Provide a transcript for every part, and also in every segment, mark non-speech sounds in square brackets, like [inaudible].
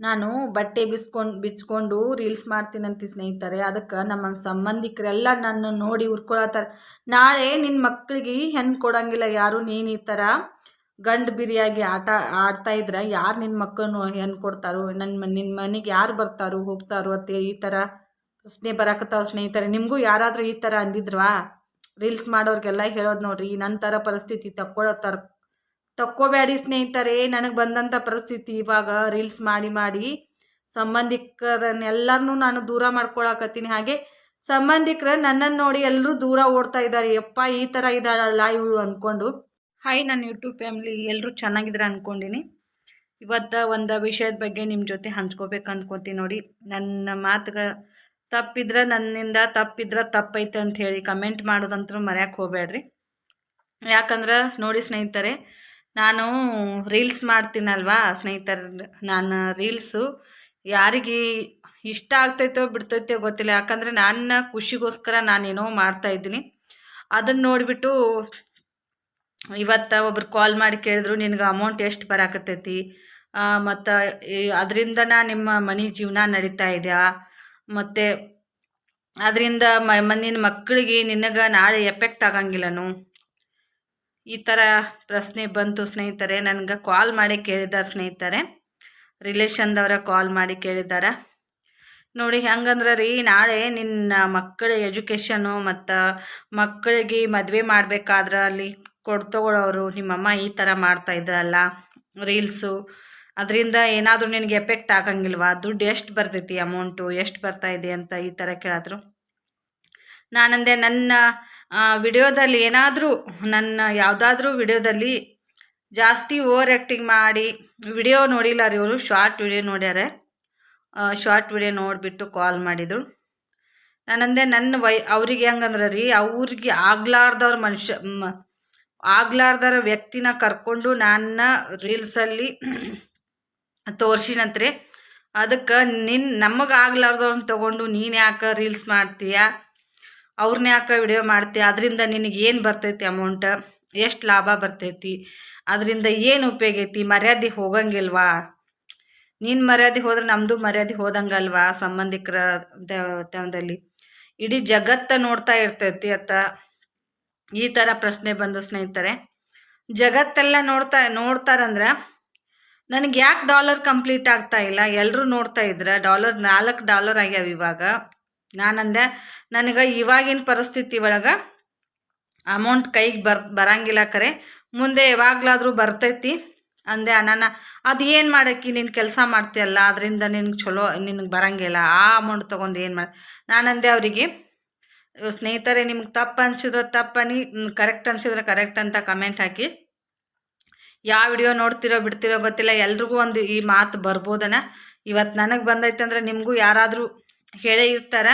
ನಾನು ಬಟ್ಟೆ ಬಿಸ್ಕೊಂಡು, ಬಿಚ್ಕೊಂಡು ರೀಲ್ಸ್ ಮಾಡ್ತೀನಂತ ಸ್ನೇಹಿತರೆ. ಅದಕ್ಕೆ ನಮ್ಮ ಸಂಬಂಧಿಕರೆಲ್ಲ ನನ್ನ ನೋಡಿ ಉರ್ಕೊಳತ್ತಾರೆ ನಾಳೆ ನಿನ್ನ ಮಕ್ಕಳಿಗೆ ಹೆಣ್ಣು ಕೊಡಂಗಿಲ್ಲ ಯಾರು, ನೀನು ಈ ಥರ ಗಂಡು ಬಿರಿಯಾಗಿ ಆಟ, ಆಡ್ತಾ ಇದ್ರೆ ಯಾರು ನಿನ್ನ ಮಕ್ಕಳನ್ನು ಹೆಣ್ಣು ಕೊಡ್ತಾರೋ? ನನ್ನ ನಿನ್ನ ಮನೆಗೆ ಯಾರು ಬರ್ತಾರೋ, ಹೋಗ್ತಾರೋ ಅತ್ತೆ ಈ ಥರ ಪ್ರಶ್ನೆ ಬರಕತ್ತಾವ ಸ್ನೇಹಿತರೆ. ನಿಮಗೂ ಯಾರಾದರೂ ಈ ಥರ ಅಂದಿದ್ರವಾ? ರೀಲ್ಸ್ ಮಾಡೋರಿಗೆಲ್ಲ ಹೇಳೋದು ನೋಡ್ರಿ ನನ್ನ ಥರ ಪರಿಸ್ಥಿತಿ ತಕ್ಕೊಳತ್ತಾರ ತಕ್ಕೋಬೇಡಿ ಸ್ನೇಹಿತರೆ, ನನಗೆ ಬಂದಂಥ ಪರಿಸ್ಥಿತಿ ಇವಾಗ ರೀಲ್ಸ್ ಮಾಡಿ ಮಾಡಿ ಸಂಬಂಧಿಕರನ್ನೆಲ್ಲರನ್ನೂ ನಾನು ದೂರ ಮಾಡ್ಕೊಳಕತ್ತೀನಿ. ಹಾಗೆ ಸಂಬಂಧಿಕರ ನನ್ನನ್ನು ನೋಡಿ ಎಲ್ಲರೂ ದೂರ ಓಡ್ತಾ ಇದ್ದಾರೆ. ಯಪ್ಪ, ಈ ಥರ ಇದ್ದಾಳಲ್ಲ ಇವಳು ಅಂದ್ಕೊಂಡು ಹಾಯ್ ನನ್ನ ಯೂಟ್ಯೂಬ್ ಫ್ಯಾಮ್ಲಿ ಎಲ್ಲರೂ ಚೆನ್ನಾಗಿದ್ರೆ ಅಂದ್ಕೊಂಡಿನಿ ಇವತ್ತು ಒಂದು ವಿಷಯದ ಬಗ್ಗೆ ನಿಮ್ಮ ಜೊತೆ ಹಂಚ್ಕೋಬೇಕು ಅಂದ್ಕೊತೀನಿ ನೋಡಿ. ನನ್ನ ಮಾತುಗಳು ತಪ್ಪಿದ್ರೆ ನನ್ನಿಂದ ತಪ್ಪಿದ್ರೆ ತಪ್ಪೈತೆ ಅಂತ ಹೇಳಿ ಕಮೆಂಟ್ ಮಾಡೋದಂತೂ ಮರ್ಯಾಕೆ ಹೋಗಬೇಡ್ರಿ. ಯಾಕಂದ್ರೆ ನೋಡಿ ಸ್ನೇಹಿತರೆ ನಾನು ರೀಲ್ಸ್ ಮಾಡ್ತೀನಲ್ವಾ ಸ್ನೇಹಿತರ, ನಾನು ರೀಲ್ಸು. ಯಾರಿಗೆ ಇಷ್ಟ ಆಗ್ತೈತೋ ಬಿಡ್ತೈತೋ ಗೊತ್ತಿಲ್ಲ. ಯಾಕಂದರೆ ನನ್ನ ಖುಷಿಗೋಸ್ಕರ ನಾನೇನೋ ಮಾಡ್ತಾಯಿದ್ದೀನಿ ಅದನ್ನು ನೋಡಿಬಿಟ್ಟು ಇವತ್ತು ಒಬ್ರು ಕಾಲ್ ಮಾಡಿ ಕೇಳಿದ್ರು, ನಿನಗೆ ಅಮೌಂಟ್ ಎಷ್ಟು ಬರಾಕತ್ತೈತಿ? ಮತ್ತು ಅದರಿಂದ ನಿಮ್ಮ ಮನೆ ಜೀವನ ನಡೀತಾ ಇದೆಯಾ? ಮತ್ತು ಅದರಿಂದ ಮ, ನಿನ್ನ ಮಕ್ಕಳಿಗೆ ನಿನಗೆ ನಾಳೆ ಎಫೆಕ್ಟ್ ಆಗಂಗಿಲ್ಲನು? ಈ ಥರ ಪ್ರಶ್ನೆ ಬಂತು ಸ್ನೇಹಿತರೆ, ನನಗೆ ಕಾಲ್ ಮಾಡಿ ಕೇಳಿದ್ದಾರೆ ಸ್ನೇಹಿತರೆ. ರಿಲೇಷನ್ದವರ ಕಾಲ್ ಮಾಡಿ ಕೇಳಿದ್ದಾರೆ ನೋಡಿ, ಹೆಂಗಂದ್ರೆ ರೀ, ನಾಳೆ ನಿನ್ನ ಮಕ್ಕಳ ಎಜುಕೇಷನು ಮತ್ತು ಮಕ್ಕಳಿಗೆ ಮದುವೆ ಮಾಡಬೇಕಾದ್ರೆ ಅಲ್ಲಿ ಕೊಡ್ತಗೊಳ್ಳೋರು ನಿಮ್ಮಮ್ಮ ಈ ಥರ ಮಾಡ್ತಾ ಇದ್ದಲ್ಲ ರೀಲ್ಸು ಅದರಿಂದ ಏನಾದರೂ ನಿನಗೆ ಎಫೆಕ್ಟ್ ಆಗಂಗಿಲ್ವಾ? ದುಡ್ಡು ಎಷ್ಟು ಬರ್ತೈತಿ ಅಮೌಂಟು ಎಷ್ಟು ಬರ್ತಾ ಇದೆ ಅಂತ ಈ ಥರ ಕೇಳಿದ್ರು. ನಾನಂದೆ ನನ್ನ ವಿಡಿಯೋದಲ್ಲಿ ಏನಾದರೂ ನನ್ನ ಯಾವುದಾದ್ರೂ ವಿಡಿಯೋದಲ್ಲಿ ಜಾಸ್ತಿ ಓವರ್ ಆ್ಯಕ್ಟಿಂಗ್ ಮಾಡಿ ವಿಡಿಯೋ ನೋಡಿಲ್ಲ ರೀ ಇವರು, ಶಾರ್ಟ್ ವಿಡಿಯೋ ನೋಡ್ಯಾರೆ. ಶಾರ್ಟ್ ವಿಡಿಯೋ ನೋಡಿಬಿಟ್ಟು ಕಾಲ್ ಮಾಡಿದರು. ನಾನಂದೆ ನನ್ನ ವೈ, ಅವ್ರಿಗೆ ಹೆಂಗಂದ್ರೆ ರೀ, ಅವ್ರಿಗೆ ಆಗ್ಲಾರ್ದವ್ರ ಮನುಷ್ಯ ಆಗ್ಲಾರ್ದವ್ರ ವ್ಯಕ್ತಿನ ಕರ್ಕೊಂಡು ನನ್ನ ರೀಲ್ಸಲ್ಲಿ [clears throat] ತೋರ್ಸಿನಂತ್ರಿ. ಅದಕ್ಕೆ ನಿನ್ನ ನಮಗೆ ಆಗ್ಲಾರ್ದವ್ರನ್ನ ತೊಗೊಂಡು ನೀನು ಯಾಕೆ ರೀಲ್ಸ್ ಮಾಡ್ತೀಯ? ಅವ್ರನ್ನ ಯಾಕೆ ವಿಡಿಯೋ ಮಾಡ್ತೀಯ ಅದರಿಂದ ನಿನಗೆ ಏನು ಬರ್ತೈತಿ ಅಮೌಂಟ್ ಎಷ್ಟು ಲಾಭ ಬರ್ತೈತಿ? ಅದರಿಂದ ಏನು ಉಪಯೋಗ ಐತಿ? ಮರ್ಯಾದೆ ಹೋಗಂಗಿಲ್ವಾ? ನೀನು ಮರ್ಯಾದೆ ಹೋದ್ರೆ ನಮ್ಮದು ಮರ್ಯಾದೆ ಹೋದಂಗಲ್ವಾ ಸಂಬಂಧಿಕರ ದೇವದಲ್ಲಿ ಇಡೀ ಜಗತ್ತ ನೋಡ್ತಾ ಇರ್ತೈತಿ ಅತ್ತ. ಈ ಥರ ಪ್ರಶ್ನೆ ಬಂದು ಸ್ನೇಹಿತರೆ, ಜಗತ್ತೆಲ್ಲ ನೋಡ್ತಾ, ನೋಡ್ತಾರಂದ್ರೆ ನನಗೆ ಯಾಕೆ ಡಾಲರ್ ಕಂಪ್ಲೀಟ್ ಆಗ್ತಾ ಇಲ್ಲ? ಎಲ್ಲರೂ ನೋಡ್ತಾ ಇದ್ರೆ ಡಾಲರ್ ನಾಲ್ಕು ಡಾಲರ್ ಆಗ್ಯಾವ ಇವಾಗ. ನಾನಂದೆ ನನಗೆ ಇವಾಗಿನ ಪರಿಸ್ಥಿತಿ ಒಳಗೆ ಅಮೌಂಟ್ ಕೈಗೆ ಬರ್, ಬರಂಗಿಲ್ಲ ಕರೆ. ಮುಂದೆ ಯಾವಾಗಲಾದರೂ ಬರ್ತೈತಿ. ಅಂದೆ ಅನಾನ ಅದು ಏನು ಮಾಡೋಕ್ಕೆ ನೀನು ಕೆಲಸ ಮಾಡ್ತೀಯಲ್ಲ, ಅದರಿಂದ ನಿನಗೆ ಚಲೋ, ನಿನಗೆ ಬರಂಗಿಲ್ಲ. ಆ ಅಮೌಂಟ್ ತೊಗೊಂಡು ಏನು ಮಾಡಿ, ನಾನಂದೆ ಅವರಿಗೆ, ಸ್ನೇಹಿತರೆ, ನಿಮ್ಗೆ ತಪ್ಪು ಅನ್ಸಿದ್ರೆ ತಪ್ಪನಿ ಕರೆಕ್ಟ್ ಅನ್ಸಿದ್ರೆ ಕರೆಕ್ಟ್ ಅಂತ ಕಮೆಂಟ್ ಹಾಕಿ. ಯಾವ ವಿಡಿಯೋ ನೋಡ್ತಿರೋ ಬಿಡ್ತಿರೋ ಗೊತ್ತಿಲ್ಲ, ಎಲ್ರಿಗೂ ಒಂದು ಈ ಮಾತು ಬರ್ಬೋದನ. ಇವತ್ತು ನನಗೆ ಬಂದೈತೆ ಅಂದರೆ ನಿಮಗೂ ಯಾರಾದರೂ ಹೇಳೇ ಇರ್ತಾರ.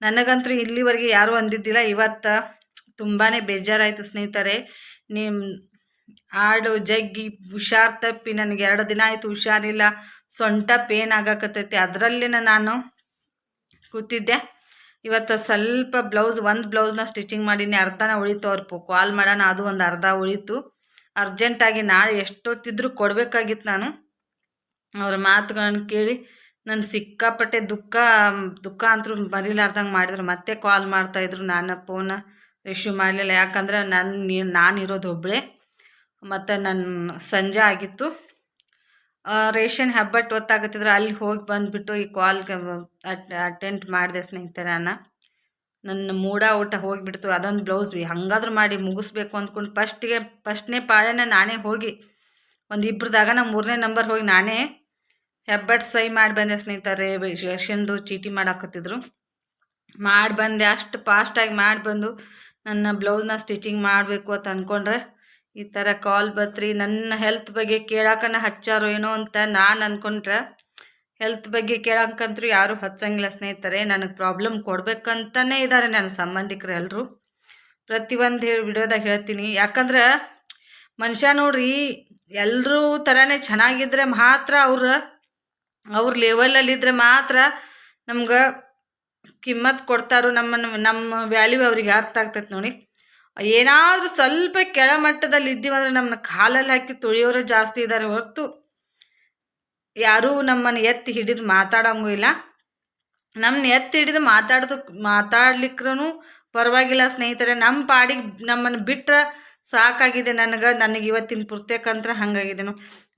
ನನಗಂತೂ ಇಲ್ಲಿವರೆಗೆ ಯಾರೂ ಅಂದಿದ್ದಿಲ್ಲ. ಇವತ್ತು ತುಂಬಾ ಬೇಜಾರಾಯಿತು ಸ್ನೇಹಿತರೆ. ನಿಮ್ಮ ಆಡು ಜಗ್ಗಿ ಹುಷಾರ್ ತಪ್ಪಿ ನನಗೆ ಎರಡು ದಿನ ಆಯಿತು ಹುಷಾರಿಲ್ಲ. ಸೊಂಟ ಪೇನ್ ಆಗಕತ್ತೈತಿ. ಅದರಲ್ಲಿನ ನಾನು ಕೂತಿದ್ದೆ. ಇವತ್ತು ಸ್ವಲ್ಪ ಬ್ಲೌಸ್, ಒಂದು ಬ್ಲೌಸ್ನ ಸ್ಟಿಚಿಂಗ್ ಮಾಡೀನಿ. ಅರ್ಧನ ಉಳಿತು ಅವ್ರಪ್ಪು ಕಾಲ್ ಮಾಡೋಣ. ಅದು ಒಂದು ಅರ್ಧ ಉಳಿತು. ಅರ್ಜೆಂಟಾಗಿ ನಾಳೆ ಎಷ್ಟೊತ್ತಿದ್ರು ಕೊಡಬೇಕಾಗಿತ್ತು ನಾನು. ಅವ್ರ ಮಾತುಗಳನ್ನು ಕೇಳಿ ನನ್ನ ಸಿಕ್ಕಾಪಟ್ಟೆ ದುಃಖ ದುಃಖ ಅಂತೂ ಬರೀಲಾರ್ದಂಗೆ ಮಾಡಿದ್ರು. ಮತ್ತೆ ಕಾಲ್ ಮಾಡ್ತಾಯಿದ್ರು ನಾನು ಫೋನ ರಿಶ್ಯೂ ಮಾಡಲಿಲ್ಲ. ಯಾಕಂದ್ರೆ ನನ್ನ ನಾನು ಇರೋದು ಒಬ್ಬಳೇ ಮತ್ತು ನನ್ನ ಸಂಜೆ ಆಗಿತ್ತು. ರೇಷನ್ ಹೆಬ್ಬಟ್ಟು ಹೊತ್ತಾಗತ್ತಿದ್ರೆ ಅಲ್ಲಿ ಹೋಗಿ ಬಂದುಬಿಟ್ಟು ಈ ಕಾಲ್ ಅಟೆಂಡ್ ಮಾಡಿದೆ ಸ್ನೇಹಿತರೆ ನಾನು. ನನ್ನ ಮೂಡ ಊಟ ಹೋಗಿಬಿಡ್ತು. ಅದೊಂದು ಬ್ಲೌಸ್ ಬಿ ಹಂಗಾದ್ರೂ ಮಾಡಿ ಮುಗಿಸ್ಬೇಕು ಅಂದ್ಕೊಂಡು ಫಸ್ಟಿಗೆ ಫಸ್ಟ್ನೇ ಪಾಳೆನ ನಾನೇ ಹೋಗಿ ಒಂದು ಇಬ್ಬರದಾಗ ಮೂರನೇ ನಂಬರ್ ಹೋಗಿ ನಾನೇ ಹೆಬ್ಬಟ್ಟು ಸೈ ಮಾಡಿ ಬಂದೆ ಸ್ನೇಹಿತರೆ ಯಶಂದು ಚೀಟಿ ಮಾಡಾಕತ್ತಿದ್ರು. ಮಾಡಿ ಬಂದೆ, ಅಷ್ಟು ಫಾಸ್ಟಾಗಿ ಮಾಡಿ ಬಂದು ನನ್ನ ಬ್ಲೌಸ್ನ ಸ್ಟಿಚಿಂಗ್ ಮಾಡಬೇಕು ಅಂತ ಅಂದ್ಕೊಂಡ್ರೆ ಈ ಥರ ಕಾಲ್ ಬತ್ರಿ ನನ್ನ ಹೆಲ್ತ್ ಬಗ್ಗೆ ಕೇಳಾಕನ ಹಚ್ಚಾರೋ ಏನೋ ಅಂತ ನಾನು ಅಂದ್ಕೊಂಡ್ರೆ ಹೆಲ್ತ್ ಬಗ್ಗೆ ಕೇಳಕ್ಕಂತೂ ಯಾರೂ ಹಚ್ಚಂಗಿಲ್ಲ ಸ್ನೇಹಿತರೆ. ನನಗೆ ಪ್ರಾಬ್ಲಮ್ ಕೊಡ್ಬೇಕಂತಲೇ ಇದ್ದಾರೆ ನನ್ನ ಸಂಬಂಧಿಕರು ಎಲ್ಲರೂ ಪ್ರತಿಯೊಂದು ಹೇಳಿ ವಿಡಿಯೋದಾಗ ಹೇಳ್ತೀನಿ. ಯಾಕಂದ್ರೆ ಮನುಷ್ಯ ನೋಡ್ರಿ ಎಲ್ಲರೂ ಥರನೇ ಚೆನ್ನಾಗಿದ್ರೆ ಮಾತ್ರ ಅವ್ರ ಅವ್ರ ಲೆವೆಲಲ್ಲಿದ್ದರೆ ಮಾತ್ರ ನಮ್ಗೆ ಕಿಮ್ಮತ್ತು ಕೊಡ್ತಾರೋ ನಮ್ಮನ್ನು ನಮ್ಮ ವ್ಯಾಲ್ಯೂ ಅವ್ರಿಗೆ ಅರ್ಥ ಆಗ್ತೈತೆ ನೋಡಿ. ಏನಾದರೂ ಸ್ವಲ್ಪ ಕೆಳಮಟ್ಟದಲ್ಲಿ ಇದ್ದೀವಂದ್ರೆ ನಮ್ಮನ್ನ ಕಾಲಲ್ಲಿ ಹಾಕಿ ತುಳಿಯೋರು ಜಾಸ್ತಿ ಇದ್ದಾರೆ ಹೊರತು ಯಾರೂ ನಮ್ಮನ್ನು ಎತ್ತಿ ಹಿಡಿದು ಮಾತಾಡೋಂಗೂ ಇಲ್ಲ. ನಮ್ಮನ್ನ ಎತ್ತಿ ಹಿಡಿದು ಮಾತಾಡೋದು ಮಾತಾಡ್ಲಿಕ್ರೂ ಪರವಾಗಿಲ್ಲ ಸ್ನೇಹಿತರೆ. ನಮ್ಮ ಪಾಡಿಗೆ ನಮ್ಮನ್ನು ಬಿಟ್ರೆ ಸಾಕಾಗಿದೆ ನನಗೆ ನನಗೆ ಇವತ್ತಿನ ಪುರ್ತಕಂತ್ರ ಹಂಗಾಗಿದೆ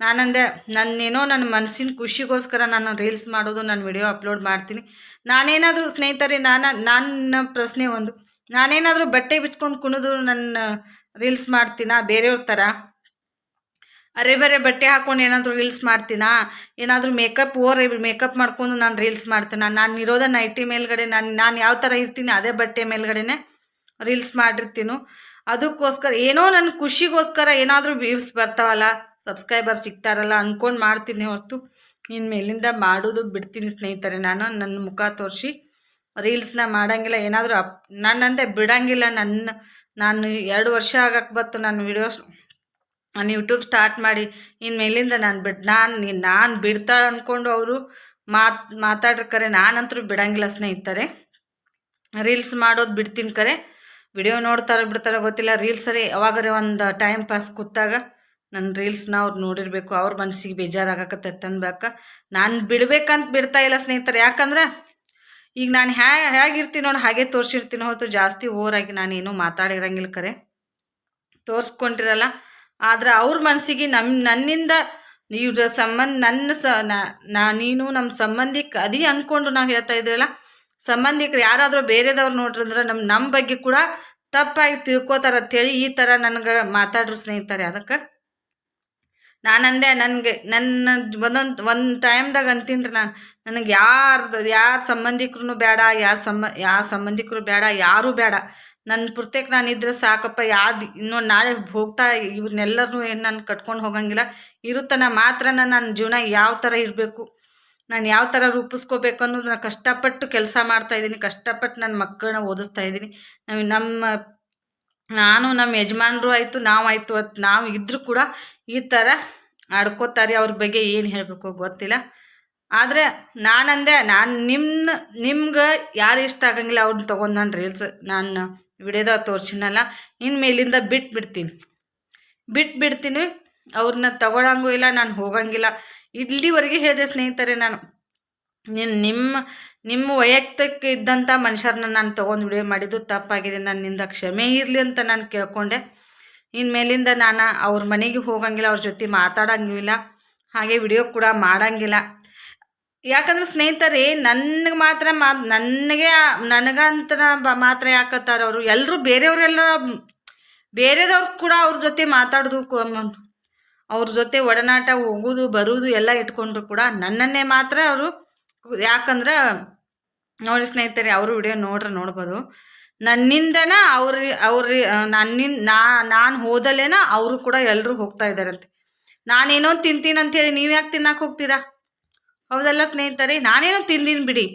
ನಾನಂದೆ, ನನ್ನೇನೋ ನನ್ನ ಮನಸ್ಸಿನ ಖುಷಿಗೋಸ್ಕರ ನಾನು ರೀಲ್ಸ್ ಮಾಡೋದು, ನಾನು ವಿಡಿಯೋ ಅಪ್ಲೋಡ್ ಮಾಡ್ತೀನಿ. ನಾನೇನಾದರೂ ಸ್ನೇಹಿತರೆ, ನಾನು, ನನ್ನ ಪ್ರಶ್ನೆ ಒಂದು. ನಾನೇನಾದರೂ ಬಟ್ಟೆ ಬಿಚ್ಕೊಂಡು ಕುಣಿದು ನನ್ನ ರೀಲ್ಸ್ ಮಾಡ್ತೀನಾ? ಬೇರೆಯವ್ರ ಥರ ಅರೆ ಬೇರೆ ಬಟ್ಟೆ ಹಾಕ್ಕೊಂಡು ಏನಾದರೂ ರೀಲ್ಸ್ ಮಾಡ್ತೀನಾ? ಏನಾದರೂ ಮೇಕಪ್ ಓವರ್ ಮೇಕಪ್ ಮಾಡ್ಕೊಂಡು ನಾನು ರೀಲ್ಸ್ ಮಾಡ್ತೀನಾ? ನಾನು ಇರೋದ ನೈಟಿ ಮೇಲ್ಗಡೆ, ನಾನು ನಾನು ಯಾವ ಥರ ಇರ್ತೀನಿ, ಅದೇ ಬಟ್ಟೆ ಮೇಲ್ಗಡೆನೆ ರೀಲ್ಸ್ ಮಾಡಿರ್ತೀನು. ಅದಕ್ಕೋಸ್ಕರ, ಏನೋ ನನ್ನ ಖುಷಿಗೋಸ್ಕರ ಏನಾದರೂ ವ್ಯೂಸ್ ಬರ್ತಾವಲ್ಲ ಸಬ್ಸ್ಕ್ರೈಬರ್ಸ್ ಸಿಗ್ತಾರಲ್ಲ ಅಂದ್ಕೊಂಡು ಮಾಡ್ತೀನಿ ಹೊರತು. ಇನ್ನು ಮೇಲಿಂದ ಮಾಡೋದು ಬಿಡ್ತೀನಿ ಸ್ನೇಹಿತರೆ. ನಾನು ನನ್ನ ಮುಖ ತೋರಿಸಿ ರೀಲ್ಸ್ನ ಮಾಡೋಂಗಿಲ್ಲ, ಏನಾದರೂ ಅಪ್, ನನ್ನಂತೆ ಬಿಡೋಂಗಿಲ್ಲ ನನ್ನ ನಾನು ಎರಡು ವರ್ಷ ಆಗಕ್ಕೆ ಬತ್ತು ನನ್ನ ವಿಡಿಯೋಸ್ ನಾನು ಯೂಟ್ಯೂಬ್ ಸ್ಟಾರ್ಟ್ ಮಾಡಿ ಇನ್ನು ಮೇಲಿಂದ ನಾನು ಬಿಡ್, ನಾನು ನಾನು ಬಿಡ್ತಾಳೆ ಅಂದ್ಕೊಂಡು ಅವರು ಮಾತು, ಮಾತಾಡ್ರೆ ನಾನಂತರೂ ಬಿಡೋಂಗಿಲ್ಲ ಸ್ನೇಹಿತರೆ. ರೀಲ್ಸ್ ಮಾಡೋದು ಬಿಡ್ತೀನಿ ಕರೆ. ವಿಡಿಯೋ ನೋಡ್ತಾರೆ ಬಿಡ್ತಾರೋ ಗೊತ್ತಿಲ್ಲ. ರೀಲ್ಸರಿ ಯಾವಾಗಾರೆ ಒಂದು ಟೈಮ್ ಪಾಸ್ ಕೂತಾಗ ನನ್ನ ರೀಲ್ಸ್ನ ಅವ್ರು ನೋಡಿರಬೇಕು. ಅವ್ರ ಮನಸ್ಸಿಗೆ ಬೇಜಾರಾಗತ್ತೆ ಅನ್ಬೇಕ. ನಾನು ಬಿಡ್ಬೇಕಂತ ಬಿಡ್ತಾ ಇಲ್ಲ ಸ್ನೇಹಿತರೆ. ಯಾಕಂದ್ರೆ ಈಗ ನಾನು ಹ್ಯಾ ಹೇಗಿರ್ತೀನಿ ನೋಡಿ ಹಾಗೆ ತೋರಿಸಿರ್ತೀನಿ. ಹೊತ್ತು ಜಾಸ್ತಿ ಓವರಾಗಿ ನಾನೇನು ಮಾತಾಡಿರಂಗಿಲ್ಲ ಕರೆ. ತೋರಿಸ್ಕೊಂಡಿರಲ್ಲ. ಆದ್ರೆ ಅವ್ರ ಮನಸ್ಸಿಗೆ ನಮ್ಮ ನನ್ನಿಂದ ಇವ್ರ ಸಂಬಂಧ, ನನ್ನ ಸ, ನಾ ನೀನು ನಮ್ಮ ಸಂಬಂಧಿಕ ಅದೇ ಅಂದ್ಕೊಂಡು ನಾವು ಹೇಳ್ತಾ ಇದ್ದೀವಲ್ಲ ಸಂಬಂಧಿಕರು ಯಾರಾದರೂ ಬೇರೆದವ್ರು ನೋಡ್ರಂದ್ರೆ ನಮ್ಮ ನಮ್ಮ ಬಗ್ಗೆ ಕೂಡ ತಪ್ಪಾಗಿ ತಿಳ್ಕೊತಾರ ಅಂತೇಳಿ ಈ ಥರ ನನಗೆ ಮಾತಾಡ್ರು ಸ್ನೇಹಿತರೆ ಅದಕ್ಕೆ. ನಾನಂದೆ ನನಗೆ ನನ್ನ ಒಂದೊಂದು ಒಂದು ಟೈಮ್ದಾಗ ಅಂತೀನಿ ನಾನು. ನನಗೆ ಯಾರ್ದು ಯಾರ ಸಂಬಂಧಿಕರು ಬೇಡ ಯಾರ ಸಂಬ ಯಾರ ಸಂಬಂಧಿಕರು ಬೇಡ ಯಾರೂ ಬೇಡ ನನ್ನ ಪುರ್ತೇಕ್ ನಾನು ಇದ್ರೆ ಸಾಕಪ್ಪ ಯಾವ್ದು ಇನ್ನೊಂದು ನಾಳೆ ಹೋಗ್ತಾ ಇವ್ರನ್ನೆಲ್ಲರನ್ನೂ ಏನು ನಾನು ಕಟ್ಕೊಂಡು ಹೋಗಂಗಿಲ್ಲ. ಇರುತ್ತನ ಮಾತ್ರ ನನ್ನ ಜೀವನ ಯಾವ ಥರ ಇರಬೇಕು. ನಾನು ಯಾವ ಥರ ರೂಪಿಸ್ಕೋಬೇಕು ನಾನು ಕಷ್ಟಪಟ್ಟು ಕೆಲಸ ಮಾಡ್ತಾ ಇದ್ದೀನಿ ಕಷ್ಟಪಟ್ಟು ನನ್ನ ಮಕ್ಕಳನ್ನ ಓದಿಸ್ತಾ ಇದ್ದೀನಿ ನಾವು ನಮ್ಮ, ನಾನು ನಮ್ಮ ಯಜಮಾನ್ರು ಆಯಿತು ನಾವಾಯಿತು ಅದು ನಾವು ಇದ್ದರೂ ಕೂಡ ಈ ಥರ ಆಡ್ಕೋತಾರೆ, ಅವ್ರ ಬಗ್ಗೆ ಏನು ಹೇಳಬೇಕು ಗೊತ್ತಿಲ್ಲ. ಆದರೆ ನಾನಂದೆ, ನಾನು ನಿಮ್ಮ ನಿಮ್ಗೆ ಯಾರು ಇಷ್ಟ ಆಗಂಗಿಲ್ಲ ಅವ್ರನ್ನ ತೊಗೊಂಡು ನಾನು ರೀಲ್ಸ್ ನಾನು ವಿಡಿಯೋದ ತೋರಿಸಿನಲ್ಲ ಇನ್ನು ಮೇಲಿಂದ ಬಿಟ್ಟು ಬಿಡ್ತೀನಿ ಬಿಟ್ಟು ಬಿಡ್ತೀನಿ ಅವ್ರನ್ನ ತಗೊಳಂಗೂ ಇಲ್ಲ, ನಾನು ಹೋಗಂಗಿಲ್ಲ. ಇಲ್ಲಿವರೆಗೆ ಹೇಳಿದೆ ಸ್ನೇಹಿತರೆ ನಾನು. ನಿಮ್ಮ ನಿಮ್ಮ ವೈಯಕ್ತಿಕ ಇದ್ದಂಥ ಮನುಷ್ಯರನ್ನ ನಾನು ತೊಗೊಂಡು ವಿಡಿಯೋ ಮಾಡಿದ್ದು ತಪ್ಪಾಗಿದೆ. ನನ್ನಿಂದ ಕ್ಷಮೆ ಇರಲಿ ಅಂತ ನಾನು ಕೇಳ್ಕೊಂಡೆ. ಇನ್ನು ಮೇಲಿಂದ ನಾನು ಅವ್ರ ಮನೆಗೆ ಹೋಗಂಗಿಲ್ಲ, ಅವ್ರ ಜೊತೆ ಮಾತಾಡಂಗಿಲ್ಲ, ಹಾಗೆ ವಿಡಿಯೋ ಕೂಡ ಮಾಡಂಗಿಲ್ಲ. ಯಾಕಂದ್ರೆ ಸ್ನೇಹಿತರೆ, ನನಗೆ ಮಾತ್ರ ಮಾ, ನನಗೆ ನನಗಂತ ಮಾತ್ರ ಯಾಕತ್ತಾರ ಅವರು? ಎಲ್ಲರೂ ಬೇರೆಯವರೆಲ್ಲ, ಬೇರೆದವ್ರು ಕೂಡ ಅವ್ರ ಜೊತೆ ಮಾತಾಡೋದು ಅವ್ರ ಜೊತೆ ಒಡನಾಟ ಹೋಗೋದು ಬರುವುದು ಎಲ್ಲ ಇಟ್ಕೊಂಡ್ರು ಕೂಡ ನನ್ನನ್ನೇ ಮಾತ್ರ ಅವರು ಯಾಕಂದ್ರೆ ನೋಡಿ ಸ್ನೇಹಿತರೆ ಅವರು ವಿಡಿಯೋ ನೋಡ್ರೆ ನೋಡ್ಬೋದು. ನನ್ನಿಂದನ ಅವ್ರ ಅವ್ರ ನನ್ನಿಂದ, ನಾ, ನಾನು ಹೋದಲ್ಲೇನ ಅವರು ಕೂಡ ಎಲ್ಲರೂ ಹೋಗ್ತಾ ಇದ್ದಾರಂತೆ. ನಾನೇನೋ ತಿಂತೀನಿ ಅಂತೇಳಿ ನೀವು ಯಾಕೆ ತಿನ್ನಕ್ಕೆ ಹೋಗ್ತೀರಾ? ಹೌದಲ್ಲ ಸ್ನೇಹಿತರೆ? ನಾನೇನೋ ತಿಂದೀನಿ ಬಿಡಿ.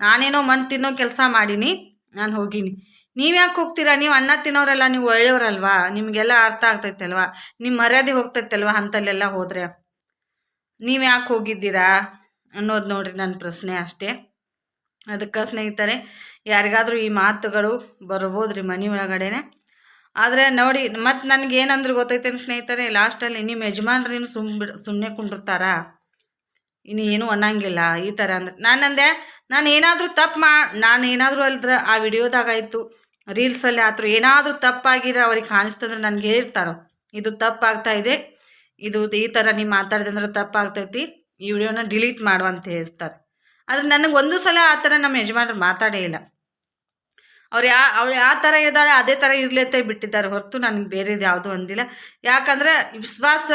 ನಾನೇನೋ ಮಣ್ಣು ತಿನ್ನೋ ಕೆಲಸ ಮಾಡೀನಿ, ನಾನು ಹೋಗೀನಿ. ನೀವು ಯಾಕೆ ಹೋಗ್ತೀರಾ? ನೀವು ಅನ್ನ ತಿನ್ನೋರೆಲ್ಲ ನೀವು ಒಳ್ಳೆಯವರಲ್ವಾ? ನಿಮಗೆಲ್ಲ ಅರ್ಥ ಆಗ್ತೈತಲ್ವಾ? ನಿಮ್ಮ ಮರ್ಯಾದೆ ಹೋಗ್ತೈತಲ್ವಾ ಅಂತಲ್ಲೆಲ್ಲ ಹೋದರೆ? ನೀವು ಯಾಕೆ ಹೋಗಿದ್ದೀರಾ? ಅನ್ನೋದು ನೋಡ್ರಿ ನನ್ನ ಪ್ರಶ್ನೆ ಅಷ್ಟೇ. ಅದಕ್ಕೆ ಸ್ನೇಹಿತರೆ, ಯಾರಿಗಾದರೂ ಈ ಮಾತುಗಳು ಬರ್ಬೋದ್ರಿ ಮನೆ ಒಳಗಡೆನೆ? ಆದರೆ ನೋಡಿ ಮತ್ತು ನನಗೆ ಏನಂದ್ರೆ ಗೊತ್ತೈತೇನು ಸ್ನೇಹಿತರೆ, ಲಾಸ್ಟಲ್ಲಿ ನಿಮ್ಮ ಯಜಮಾನ್ರು ಏನು ಸುಮ್ ಸುಮ್ಮನೆ ಕುಂಡಿರ್ತಾರಾ? ಇನ್ನು ಏನೂ ಅನ್ನಂಗಿಲ್ಲ, ಈ ಥರ ಅಂದ್ರೆ. ನಾನಂದೆ ನಾನು ಏನಾದರೂ ತಪ್ಪು ಮಾ, ನಾನು ಏನಾದರೂ ಅಲ್ದ್ರೆ ಆ ವಿಡಿಯೋದಾಗಾಯ್ತು. ರೀಲ್ಸಲ್ಲಿ ಆದರೂ ಏನಾದರೂ ತಪ್ಪಾಗಿದೆ ಅವ್ರಿಗೆ ಕಾಣಿಸ್ತಂದ್ರೆ ನನಗೆ ಹೇಳ್ತಾರೋ ಇದು ತಪ್ಪಾಗ್ತಾ ಇದೆ. ಇದು ಈ ಥರ ನೀವು ಮಾತಾಡಿದೆ ಅಂದ್ರೆ ತಪ್ಪಾಗ್ತೈತಿ. ಈ ವಿಡಿಯೋನ ಡಿಲೀಟ್ ಮಾಡು ಅಂತ ಹೇಳ್ತಾರೆ. ಆದರೆ ನನಗೆ ಒಂದು ಸಲ ಆ ಥರ ನಮ್ಮ ಯಜಮಾನರು ಮಾತಾಡೇ ಇಲ್ಲ. ಅವ್ರು ಯಾ, ಅವ್ರು ಯಾವ ಥರ ಇದ್ದಾಳೆ ಅದೇ ಥರ ಇರಲಿ ಅಂತ ಬಿಟ್ಟಿದ್ದಾರೆ. ಹೊರತು ನನಗೆ ಬೇರೆದು ಯಾವುದೂ ಅಂದಿಲ್ಲ. ಯಾಕಂದ್ರೆ ವಿಶ್ವಾಸ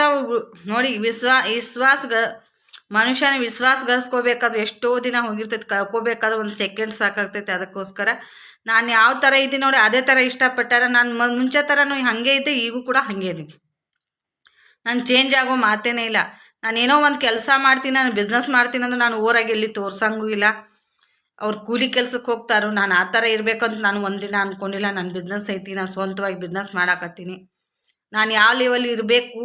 ನೋಡಿ, ವಿಶ್ವಾ, ವಿಶ್ವಾಸ ಮನುಷ್ಯನ ವಿಶ್ವಾಸ ಗಳಿಸ್ಕೋಬೇಕಾದ್ರೆ ಎಷ್ಟೋ ದಿನ ಹೋಗಿರ್ತೈತೆ. ಕಳ್ಕೋಬೇಕಾದ್ರೆ ಒಂದು ಸೆಕೆಂಡ್ ಸಾಕಾಗ್ತೈತೆ ಅದಕ್ಕೋಸ್ಕರ. ನಾನು ಯಾವ ಥರ ಇದ್ದೀನಿ ನೋಡಿ ಅದೇ ಥರ ಇಷ್ಟಪಟ್ಟಾರ. ನಾನು ಮುಂಚೆ ಥರನೂ ಹಾಗೆ ಇದ್ದೆ, ಈಗೂ ಕೂಡ ಹಾಗೆ ಇದ್ದೀನಿ. ನಾನು ಚೇಂಜ್ ಆಗೋ ಮಾತೇನೇ ಇಲ್ಲ. ನಾನು ಏನೋ ಒಂದು ಕೆಲಸ ಮಾಡ್ತೀನಿ, ನಾನು ಬಿಸ್ನೆಸ್ ಮಾಡ್ತೀನಿ ಅಂದ್ರೆ ನಾನು ಊರಾಗೆ ಎಲ್ಲಿ ತೋರ್ಸಂಗೂ ಇಲ್ಲ. ಅವ್ರು ಕೂಲಿ ಕೆಲ್ಸಕ್ಕೆ ಹೋಗ್ತಾರೋ, ನಾನು ಆ ಥರ ಇರಬೇಕಂತ ನಾನು ಒಂದಿನ ಅಂದ್ಕೊಂಡಿಲ್ಲ ನನ್ನ ಬಿಸ್ನೆಸ್ ಐತಿ, ನಾನು ಸ್ವಂತವಾಗಿ ಬಿಸ್ನೆಸ್ ಮಾಡಾಕತ್ತೀನಿ. ನಾನು ಯಾವ ಲೆವೆಲ್ ಇರಬೇಕು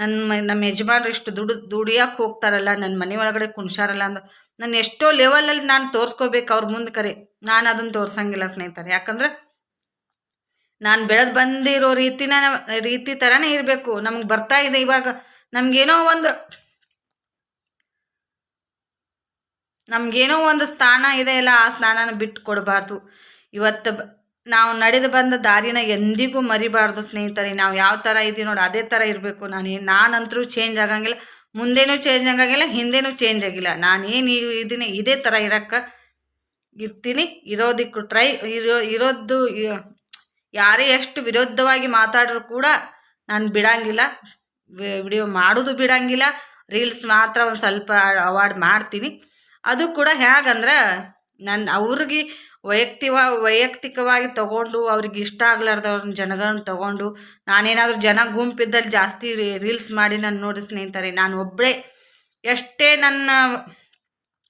ನನ್ನ ನಮ್ಮ ಯಜಮಾನ್ರು ಇಷ್ಟು ದುಡ್ಡು ದುಡಿಯೋಕೆ ಹೋಗ್ತಾರಲ್ಲ ನನ್ನ ಮನೆ ಒಳಗಡೆ ಕುಣ್ಸಾರಲ್ಲ ಅಂದ್ರೆ ನಾನು ಎಷ್ಟೋ ಲೆವೆಲಲ್ಲಿ ನಾನು ತೋರಿಸ್ಕೋಬೇಕು ಅವ್ರ ಮುಂದೆ ಕರೆ. ನಾನು ಅದನ್ನು ತೋರ್ಸಂಗಿಲ್ಲ ಸ್ನೇಹಿತರೆ. ಯಾಕಂದ್ರೆ ನಾನು ಬೆಳೆದು ಬಂದಿರೋ ರೀತಿನ ರೀತಿ ಥರನೇ ಇರಬೇಕು. ನಮ್ಗೆ ಬರ್ತಾ ಇದೆ ಇವಾಗ. ನಮಗೇನೋ ಒಂದು ನಮಗೇನೋ ಒಂದು ಸ್ಥಾನ ಇದೆ ಇಲ್ಲ ಆ ಸ್ಥಾನನ ಬಿಟ್ಟು ಕೊಡಬಾರ್ದು. ಇವತ್ತು ನಾವು ನಡೆದು ಬಂದ ದಾರಿನ ಎಂದಿಗೂ ಮರಿಬಾರ್ದು ಸ್ನೇಹಿತರೆ. ನಾವು ಯಾವ ಥರ ಇದೀವಿ ನೋಡಿ, ಅದೇ ಥರ ಇರಬೇಕು. ನಾನು ನಾನಂತರೂ ಚೇಂಜ್ ಆಗಂಗಿಲ್ಲ. ಮುಂದೇನೂ ಚೇಂಜ್ ಆಗಿಲ್ಲ ಹಿಂದೆನೂ ಚೇಂಜ್ ಆಗಿಲ್ಲ. ನಾನೇನು ಇದೀನಿ ಇದೇ ಥರ ಇರೋಕ್ಕೆ ಇರ್ತೀನಿ, ಇರೋದಕ್ಕೂ ಟ್ರೈ ಇರೋ ಇರೋದು ಯಾರೇ ಎಷ್ಟು ವಿರುದ್ಧವಾಗಿ ಮಾತಾಡಿದ್ರು ಕೂಡ ನಾನು ಬಿಡಂಗಿಲ್ಲ. ವಿಡಿಯೋ ಮಾಡೋದು ಬಿಡಂಗಿಲ್ಲ ರೀಲ್ಸ್ ಮಾತ್ರ ಒಂದು ಸ್ವಲ್ಪ ಅವಾರ್ಡ್ ಮಾಡ್ತೀನಿ. ಅದು ಕೂಡ ಹೇಗಂದ್ರೆ ನನ್ನ ಅವ್ರಿಗೆ ವೈಯಕ್ತಿಕ ವೈಯಕ್ತಿಕವಾಗಿ ತಗೊಂಡು ಅವ್ರಿಗೆ ಇಷ್ಟ ಆಗ್ಲಾರ್ದವ್ರನ್ನ ಜನಗಳನ್ನ ತಗೊಂಡು ನಾನೇನಾದರೂ ಜನ ಗುಂಪಿದ್ದಲ್ಲಿ ಜಾಸ್ತಿ ರೀಲ್ಸ್ ಮಾಡಿ ನಾನು ನೋಡಿ ಸ್ನೇಹಿತರೆ, ನಾನು ಒಬ್ಬಳೇ ಎಷ್ಟೇ ನನ್ನ,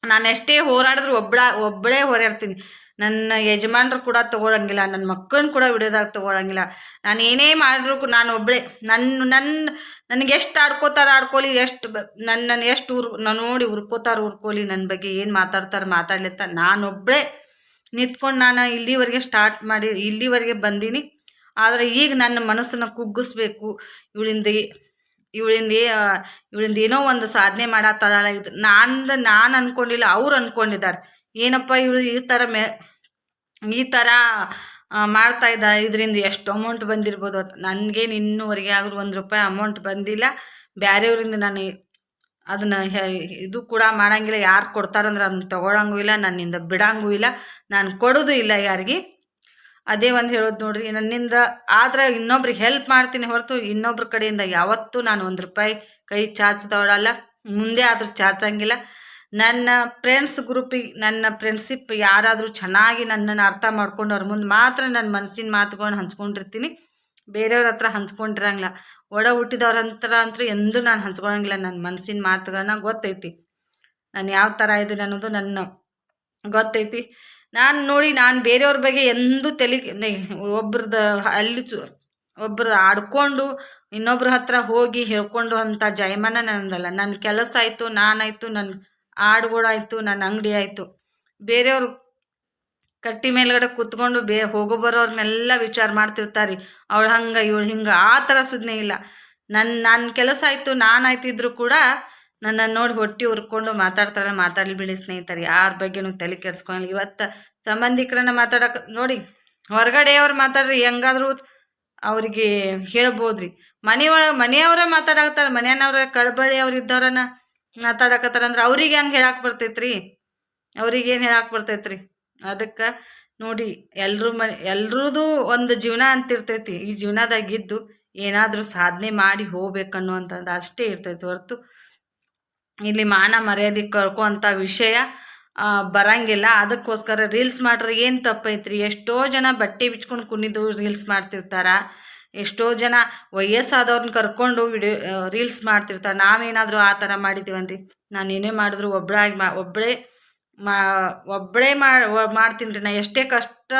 ನಾನು ಎಷ್ಟೇ ಹೋರಾಡಿದ್ರು ಒಬ್ಬಳ ಒಬ್ಬಳೇ ಹೋರಾಡ್ತೀನಿ ನನ್ನ ಯಜಮಾನ್ರು ಕೂಡ ತಗೊಳಂಗಿಲ್ಲ ನನ್ನ ಮಕ್ಕಳನ್ನ ಕೂಡ ವಿಡಿಯೋದಾಗ ತಗೊಳಂಗಿಲ್ಲ. ನಾನು ಏನೇ ಮಾಡಿದ್ರು ನಾನು ಒಬ್ಬಳೇ ನನ್ನ ನನ್ನ ನನಗೆ ಎಷ್ಟು ಆಡ್ಕೋತಾರ ಆಡ್ಕೊಳ್ಳಿ ಎಷ್ಟು ನನ್ನ ಎಷ್ಟು ಉರ್ ನಾನು ನೋಡಿ ಉರ್ಕೋತಾರೆ ಉರ್ಕೋಲಿ ನನ್ನ ಬಗ್ಗೆ ಏನು ಮಾತಾಡ್ತಾರೆ ಮಾತಾಡಲಿ ಅಂತ ನಾನೊಬ್ಬಳೇ ನಿಂತ್ಕೊಂಡು ನಾನು ಇಲ್ಲಿವರೆಗೆ ಸ್ಟಾರ್ಟ್ ಮಾಡಿ, ಇಲ್ಲಿವರೆಗೆ ಬಂದೀನಿ. ಆದರೆ ಈಗ ನನ್ನ ಮನಸ್ಸನ್ನು ಕುಗ್ಗಿಸ್ಬೇಕು. ಇವಳಿಂದ ಇವಳಿಂದ ಇವಳಿಂದ ಏನೋ ಒಂದು ಸಾಧನೆ ಮಾಡತ್ತಾಳ. ಇದು ನಂದು ನಾನು ಅಂದ್ಕೊಂಡಿಲ್ಲ ಅವ್ರು ಅಂದ್ಕೊಂಡಿದ್ದಾರೆ ಏನಪ್ಪ ಇವಳು ಈ ಥರ ಮೆ, ಈ ಥರ ಮಾಡ್ತಾ ಇದ್ದಾರೆ. ಇದರಿಂದ ಎಷ್ಟು ಅಮೌಂಟ್ ಬಂದಿರ್ಬೋದು ಅಂತ. ನನಗೇನು ಇನ್ನೂವರೆಗೆ ಆದರೂ ಒಂದು ರೂಪಾಯಿ ಅಮೌಂಟ್ ಬಂದಿಲ್ಲ. ಬೇರೆಯವರಿಂದ ನಾನು ಅದನ್ನು ಇದು ಕೂಡ ಮಾಡಂಗಿಲ್ಲ. ಯಾರು ಕೊಡ್ತಾರಂದ್ರೆ ಅದನ್ನ ತಗೊಳಂಗೂ ಇಲ್ಲ, ನನ್ನಿಂದ ಬಿಡಂಗೂ ಇಲ್ಲ, ನಾನು ಕೊಡೋದು ಇಲ್ಲ ಯಾರಿಗೆ. ಅದೇ ಒಂದು ಹೇಳೋದು ನೋಡ್ರಿ, ನನ್ನಿಂದ ಆದ್ರೆ ಇನ್ನೊಬ್ರಿಗೆ ಹೆಲ್ಪ್ ಮಾಡ್ತೀನಿ ಹೊರತು ಇನ್ನೊಬ್ರ ಕಡೆಯಿಂದ ಯಾವತ್ತೂ ನಾನು ಒಂದು ರೂಪಾಯಿ ಕೈ ಚಾಚದವಳಲ್ಲ ಮುಂದೆ ಆದರೂ ಚಾಚಂಗಿಲ್ಲ. ನನ್ನ ಫ್ರೆಂಡ್ಸ್ ಗ್ರೂಪಿಗೆ ನನ್ನ ಫ್ರೆಂಡ್ಶಿಪ್ ಯಾರಾದರೂ ಚೆನ್ನಾಗಿ ನನ್ನನ್ನು ಅರ್ಥ ಮಾಡ್ಕೊಂಡು ಅವ್ರ ಮುಂದೆ ಮಾತ್ರ ನನ್ನ ಮನಸ್ಸಿನ ಮಾತುಗಳನ್ನ ಹಂಚ್ಕೊಂಡಿರ್ತೀನಿ. ಬೇರೆಯವ್ರ ಹತ್ರ ಹಂಚ್ಕೊಂಡಿರಂಗಿಲ್ಲ. ಒಡ ಹುಟ್ಟಿದವ್ರ ಹತ್ರ ಅಂತೂ ಎಂದೂ ನಾನು ಹಂಚ್ಕೊಳಂಗಿಲ್ಲ. ನನ್ನ ಮನಸ್ಸಿನ ಮಾತುಗಳನ್ನ ಗೊತ್ತೈತಿ. ನಾನು ಯಾವ ಥರ ಇದ್ದೀನಿ ಅನ್ನೋದು ನನ್ನ ಗೊತ್ತೈತಿ. ನಾನು ನೋಡಿ ನಾನು ಬೇರೆಯವ್ರ ಬಗ್ಗೆ ಎಂದೂ ತಲೆ ಒಬ್ರದ್ದು ಅಲ್ಲಿ ಚು ಆಡ್ಕೊಂಡು ಇನ್ನೊಬ್ರ ಹತ್ರ ಹೋಗಿ ಹೇಳ್ಕೊಂಡು ಅಂತ ಜಯಮಾನ ನನ್ನದಲ್ಲ ನನ್ನ ಕೆಲಸ ಆಯಿತು ನಾನಾಯಿತು ನನ್ನ ಆಡುಗಳಾಯ್ತು ನನ್ನ ಅಂಗಡಿ ಆಯಿತು. ಬೇರೆಯವ್ರು ಕಟ್ಟಿ ಮೇಲ್ಗಡೆ ಕೂತ್ಕೊಂಡು ಬೇ ಹೋಗೋ ಬರೋರ್ನೆಲ್ಲ ವಿಚಾರ ಮಾಡ್ತಿರ್ತಾರೆ. ಅವಳು ಹಂಗೆ, ಇವಳು ಹಿಂಗೆ, ಆ ಥರ ಸುದ್ನೆ ಇಲ್ಲ. ನನ್ನ ನನ್ನ ಕೆಲಸ ಆಯಿತು ನಾನಾಯ್ತಿದ್ರು ಕೂಡ ನನ್ನನ್ನು ನೋಡಿ ಹೊಟ್ಟಿ ಉರ್ಕೊಂಡು ಮಾತಾಡ್ತಾರೆ ಮಾತಾಡಲಿ ಬಿಡಿ ಸ್ನೇಹಿತರೆ, ಯಾರ ಬಗ್ಗೆನೂ ತಲೆ ಕೆಡ್ಸ್ಕೊಳಲ್ಲ. ಇವತ್ತು ಸಂಬಂಧಿಕರನ್ನ ಮಾತಾಡಕ್ಕೆ ನೋಡಿ, ಹೊರಗಡೆಯವ್ರು ಮಾತಾಡ್ರಿ, ಹೆಂಗಾದ್ರೂ ಅವ್ರಿಗೆ ಹೇಳ್ಬೋದ್ರಿ. ಮನೆಯೊಳ, ಮನೆಯವರೇ ಮಾತಾಡಕತ್ತಾರ ಮನೆಯವ್ರ ಕಳಬಳಿ ಅವ್ರು ಇದ್ದವ್ರನ್ನ ಮಾತಾಡಕತ್ತಾರ ಅಂದ್ರೆ ಅವ್ರಿಗೆ ಹೆಂಗೆ ಹೇಳಕ್ಕೆ ಬರ್ತೈತ್ರಿ? ಅವ್ರಿಗೆ ಏನು ಹೇಳಕ್ಕೆ ಬರ್ತೈತ್ರಿ? ಅದಕ್ಕೆ ನೋಡಿ ಎಲ್ಲರೂ ಮ ಎಲ್ರದ್ದು ಒಂದು ಜೀವನ ಅಂತಿರ್ತೈತಿ. ಈ ಜೀವನದಾಗಿದ್ದು ಏನಾದರೂ ಸಾಧನೆ ಮಾಡಿ ಹೋಗ್ಬೇಕನ್ನುವಂಥದ್ದು ಅಷ್ಟೇ ಇರ್ತೈತಿ ಹೊರತು. ಇಲ್ಲಿ ಮಾನ ಮರ್ಯಾದೆ ಕಳ್ಕೊಂಥ ವಿಷಯ ಬರಂಗಿಲ್ಲ. ಅದಕ್ಕೋಸ್ಕರ ರೀಲ್ಸ್ ಮಾಡ್ರೆ ಏನು ತಪ್ಪೈತ್ರಿ? ಎಷ್ಟೋ ಜನ ಬಟ್ಟೆ ಬಿಚ್ಕೊಂಡು ಕುಣಿದು ರೀಲ್ಸ್ ಮಾಡ್ತಿರ್ತಾರ. ಎಷ್ಟೋ ಜನ ವಯಸ್ಸಾದವ್ರನ್ನ ಕರ್ಕೊಂಡು ವಿಡಿಯೋ ರೀಲ್ಸ್ ಮಾಡ್ತಿರ್ತಾರೆ. ನಾವೇನಾದರೂ ಆ ಥರ ಮಾಡಿದ್ದೀವನ್ರಿ? ನಾನು ಏನೇ ಮಾಡಿದ್ರು ಒಬ್ಬಳಾಗಿ ಮಾ ಒಬ್ಬಳೇ ಮಾ ಒಬ್ಬಳೇ ಮಾಡ್ತೀನಿ ರೀ ನಾ. ಎಷ್ಟೇ ಕಷ್ಟ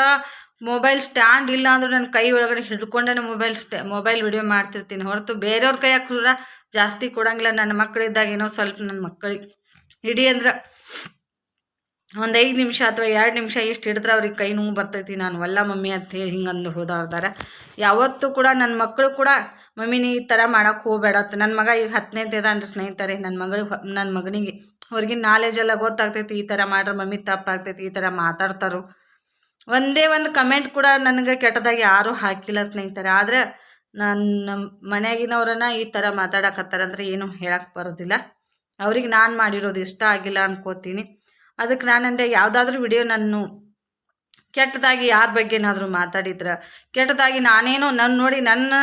ಮೊಬೈಲ್ ಸ್ಟ್ಯಾಂಡ್ ಇಲ್ಲ ಅಂದ್ರೂ ನನ್ನ ಕೈ ಒಳಗಡೆ ಹಿಡ್ಕೊಂಡೇ ಮೊಬೈಲ್ ಸ್ಟೆ ಮೊಬೈಲ್ ವಿಡಿಯೋ ಮಾಡ್ತಿರ್ತೀನಿ. ಹೊರತು ಬೇರೆಯವ್ರ ಕೈಯಾಗ ಕೂಡ ಜಾಸ್ತಿ ಕೊಡಂಗಿಲ್ಲ. ನನ್ನ ಮಕ್ಕಳಿದ್ದಾಗ ಏನೋ ಸ್ವಲ್ಪ ನನ್ನ ಮಕ್ಕಳಿಗೆ ಹಿಡಿ ಅಂದ್ರೆ ಒಂದು ಐದು ನಿಮಿಷ ಅಥವಾ ಎರಡು ನಿಮಿಷ ಇಷ್ಟು ಹಿಡಿದ್ರೆ ಅವ್ರಿಗೆ ಕೈ ನೋವು ಬರ್ತೈತಿ. ನಾನು ಒಲ್ಲ ಮಮ್ಮಿ ಅಂತ ಹೇಳಿ ಹಿಂಗಂದು ಹೋದವ್ರದಾರ. ಯಾವತ್ತೂ ಕೂಡ ನನ್ನ ಮಕ್ಕಳು ಕೂಡ, ಮಮ್ಮಿ ನೀ ಈ ಥರ ಮಾಡೋಕೆ ಹೋಗಬೇಡ. ನನ್ನ ಮಗ ಈಗ ಹತ್ತನೇದ ಅಂದ್ರೆ ಸ್ನೇಹಿತರೆ. ನನ್ನ ಮಗಳಿಗೆ ನನ್ನ ಮಗನಿಗೆ ಹೊರಗಿನ ನಾಲೆಜ್ ಎಲ್ಲ ಗೊತ್ತಾಗ್ತೈತಿ, ಈ ಥರ ಮಾಡ್ರೆ ಮಮ್ಮಿ ತಪ್ಪಾಗ್ತೈತಿ, ಈ ಥರ ಮಾತಾಡ್ತಾರೋ. ಒಂದೇ ಒಂದು ಕಮೆಂಟ್ ಕೂಡ ನನಗೆ ಕೆಟ್ಟದಾಗಿ ಯಾರೂ ಹಾಕಿಲ್ಲ ಸ್ನೇಹಿತರೆ. ಆದ್ರೆ ನನ್ನ ಮನೆಯಾಗಿನವ್ರನ್ನ ಈ ಥರ ಮಾತಾಡಕತ್ತಾರಂದ್ರೆ ಏನು ಹೇಳಕ್ಕೆ ಬರೋದಿಲ್ಲ. ಅವ್ರಿಗೆ ನಾನು ಮಾಡಿರೋದು ಇಷ್ಟ ಆಗಿಲ್ಲ ಅನ್ಕೋತೀನಿ. ಅದಕ್ಕೆ ನಾನಂದೆ ಯಾವುದಾದ್ರೂ ವಿಡಿಯೋ ನಾನು ಕೆಟ್ಟದಾಗಿ ಯಾರ ಬಗ್ಗೆನಾದರೂ ಮಾತಾಡಿದ್ರೆ, ಕೆಟ್ಟದಾಗಿ ನಾನೇನೋ ನನ್ನ ನೋಡಿ ನನ್ನ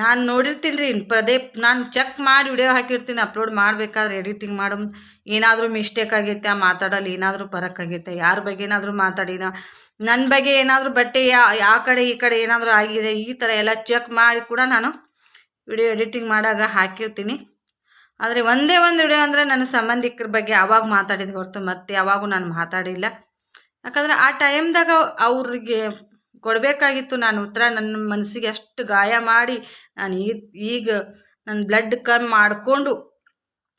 ನಾನು ನೋಡಿರ್ತೀನಿ ರೀ ಪ್ರದೇ ನಾನು ಚೆಕ್ ಮಾಡಿ ವಿಡಿಯೋ ಹಾಕಿರ್ತೀನಿ ಅಪ್ಲೋಡ್ ಮಾಡಬೇಕಾದ್ರೆ ಎಡಿಟಿಂಗ್ ಮಾಡೋ ಏನಾದರೂ ಮಿಸ್ಟೇಕ್ ಆಗೈತೆ ಮಾತಾಡಲ್ಲಿ ಏನಾದರೂ ಆಗೈತೆ ಯಾರ ಬಗ್ಗೆ ಏನಾದರೂ ಮಾತಾಡಿನ ನನ್ನ ಬಗ್ಗೆ ಏನಾದರೂ ಬಟ್ಟೆ ಯಾವ ಕಡೆ ಈ ಕಡೆ ಏನಾದರೂ ಆಗಿದೆ, ಈ ಥರ ಎಲ್ಲ ಚೆಕ್ ಮಾಡಿ ಕೂಡ ನಾನು ವಿಡಿಯೋ ಎಡಿಟಿಂಗ್ ಮಾಡಾಗ ಹಾಕಿರ್ತೀನಿ. ಆದರೆ ಒಂದೇ ಒಂದು ವಿಡಿಯೋ ಅಂದರೆ ನನ್ನ ಸಂಬಂಧಿಕರ ಬಗ್ಗೆ ಯಾವಾಗ ಮಾತಾಡಿದ ಹೊರತು ಮತ್ತೆ ಯಾವಾಗೂ ನಾನು ಮಾತಾಡಿಲ್ಲ. ಯಾಕಂದರೆ ಆ ಟೈಮ್ದಾಗ ಅವ್ರಿಗೆ ಕೊಡಬೇಕಾಗಿತ್ತು ನಾನು ಉತ್ತರ. ನನ್ನ ಮನಸ್ಸಿಗೆ ಅಷ್ಟು ಗಾಯ ಮಾಡಿ ನಾನು ಈಗ ನನ್ನ ಬ್ಲಡ್ ಕಮ್ಮಿ ಮಾಡಿಕೊಂಡು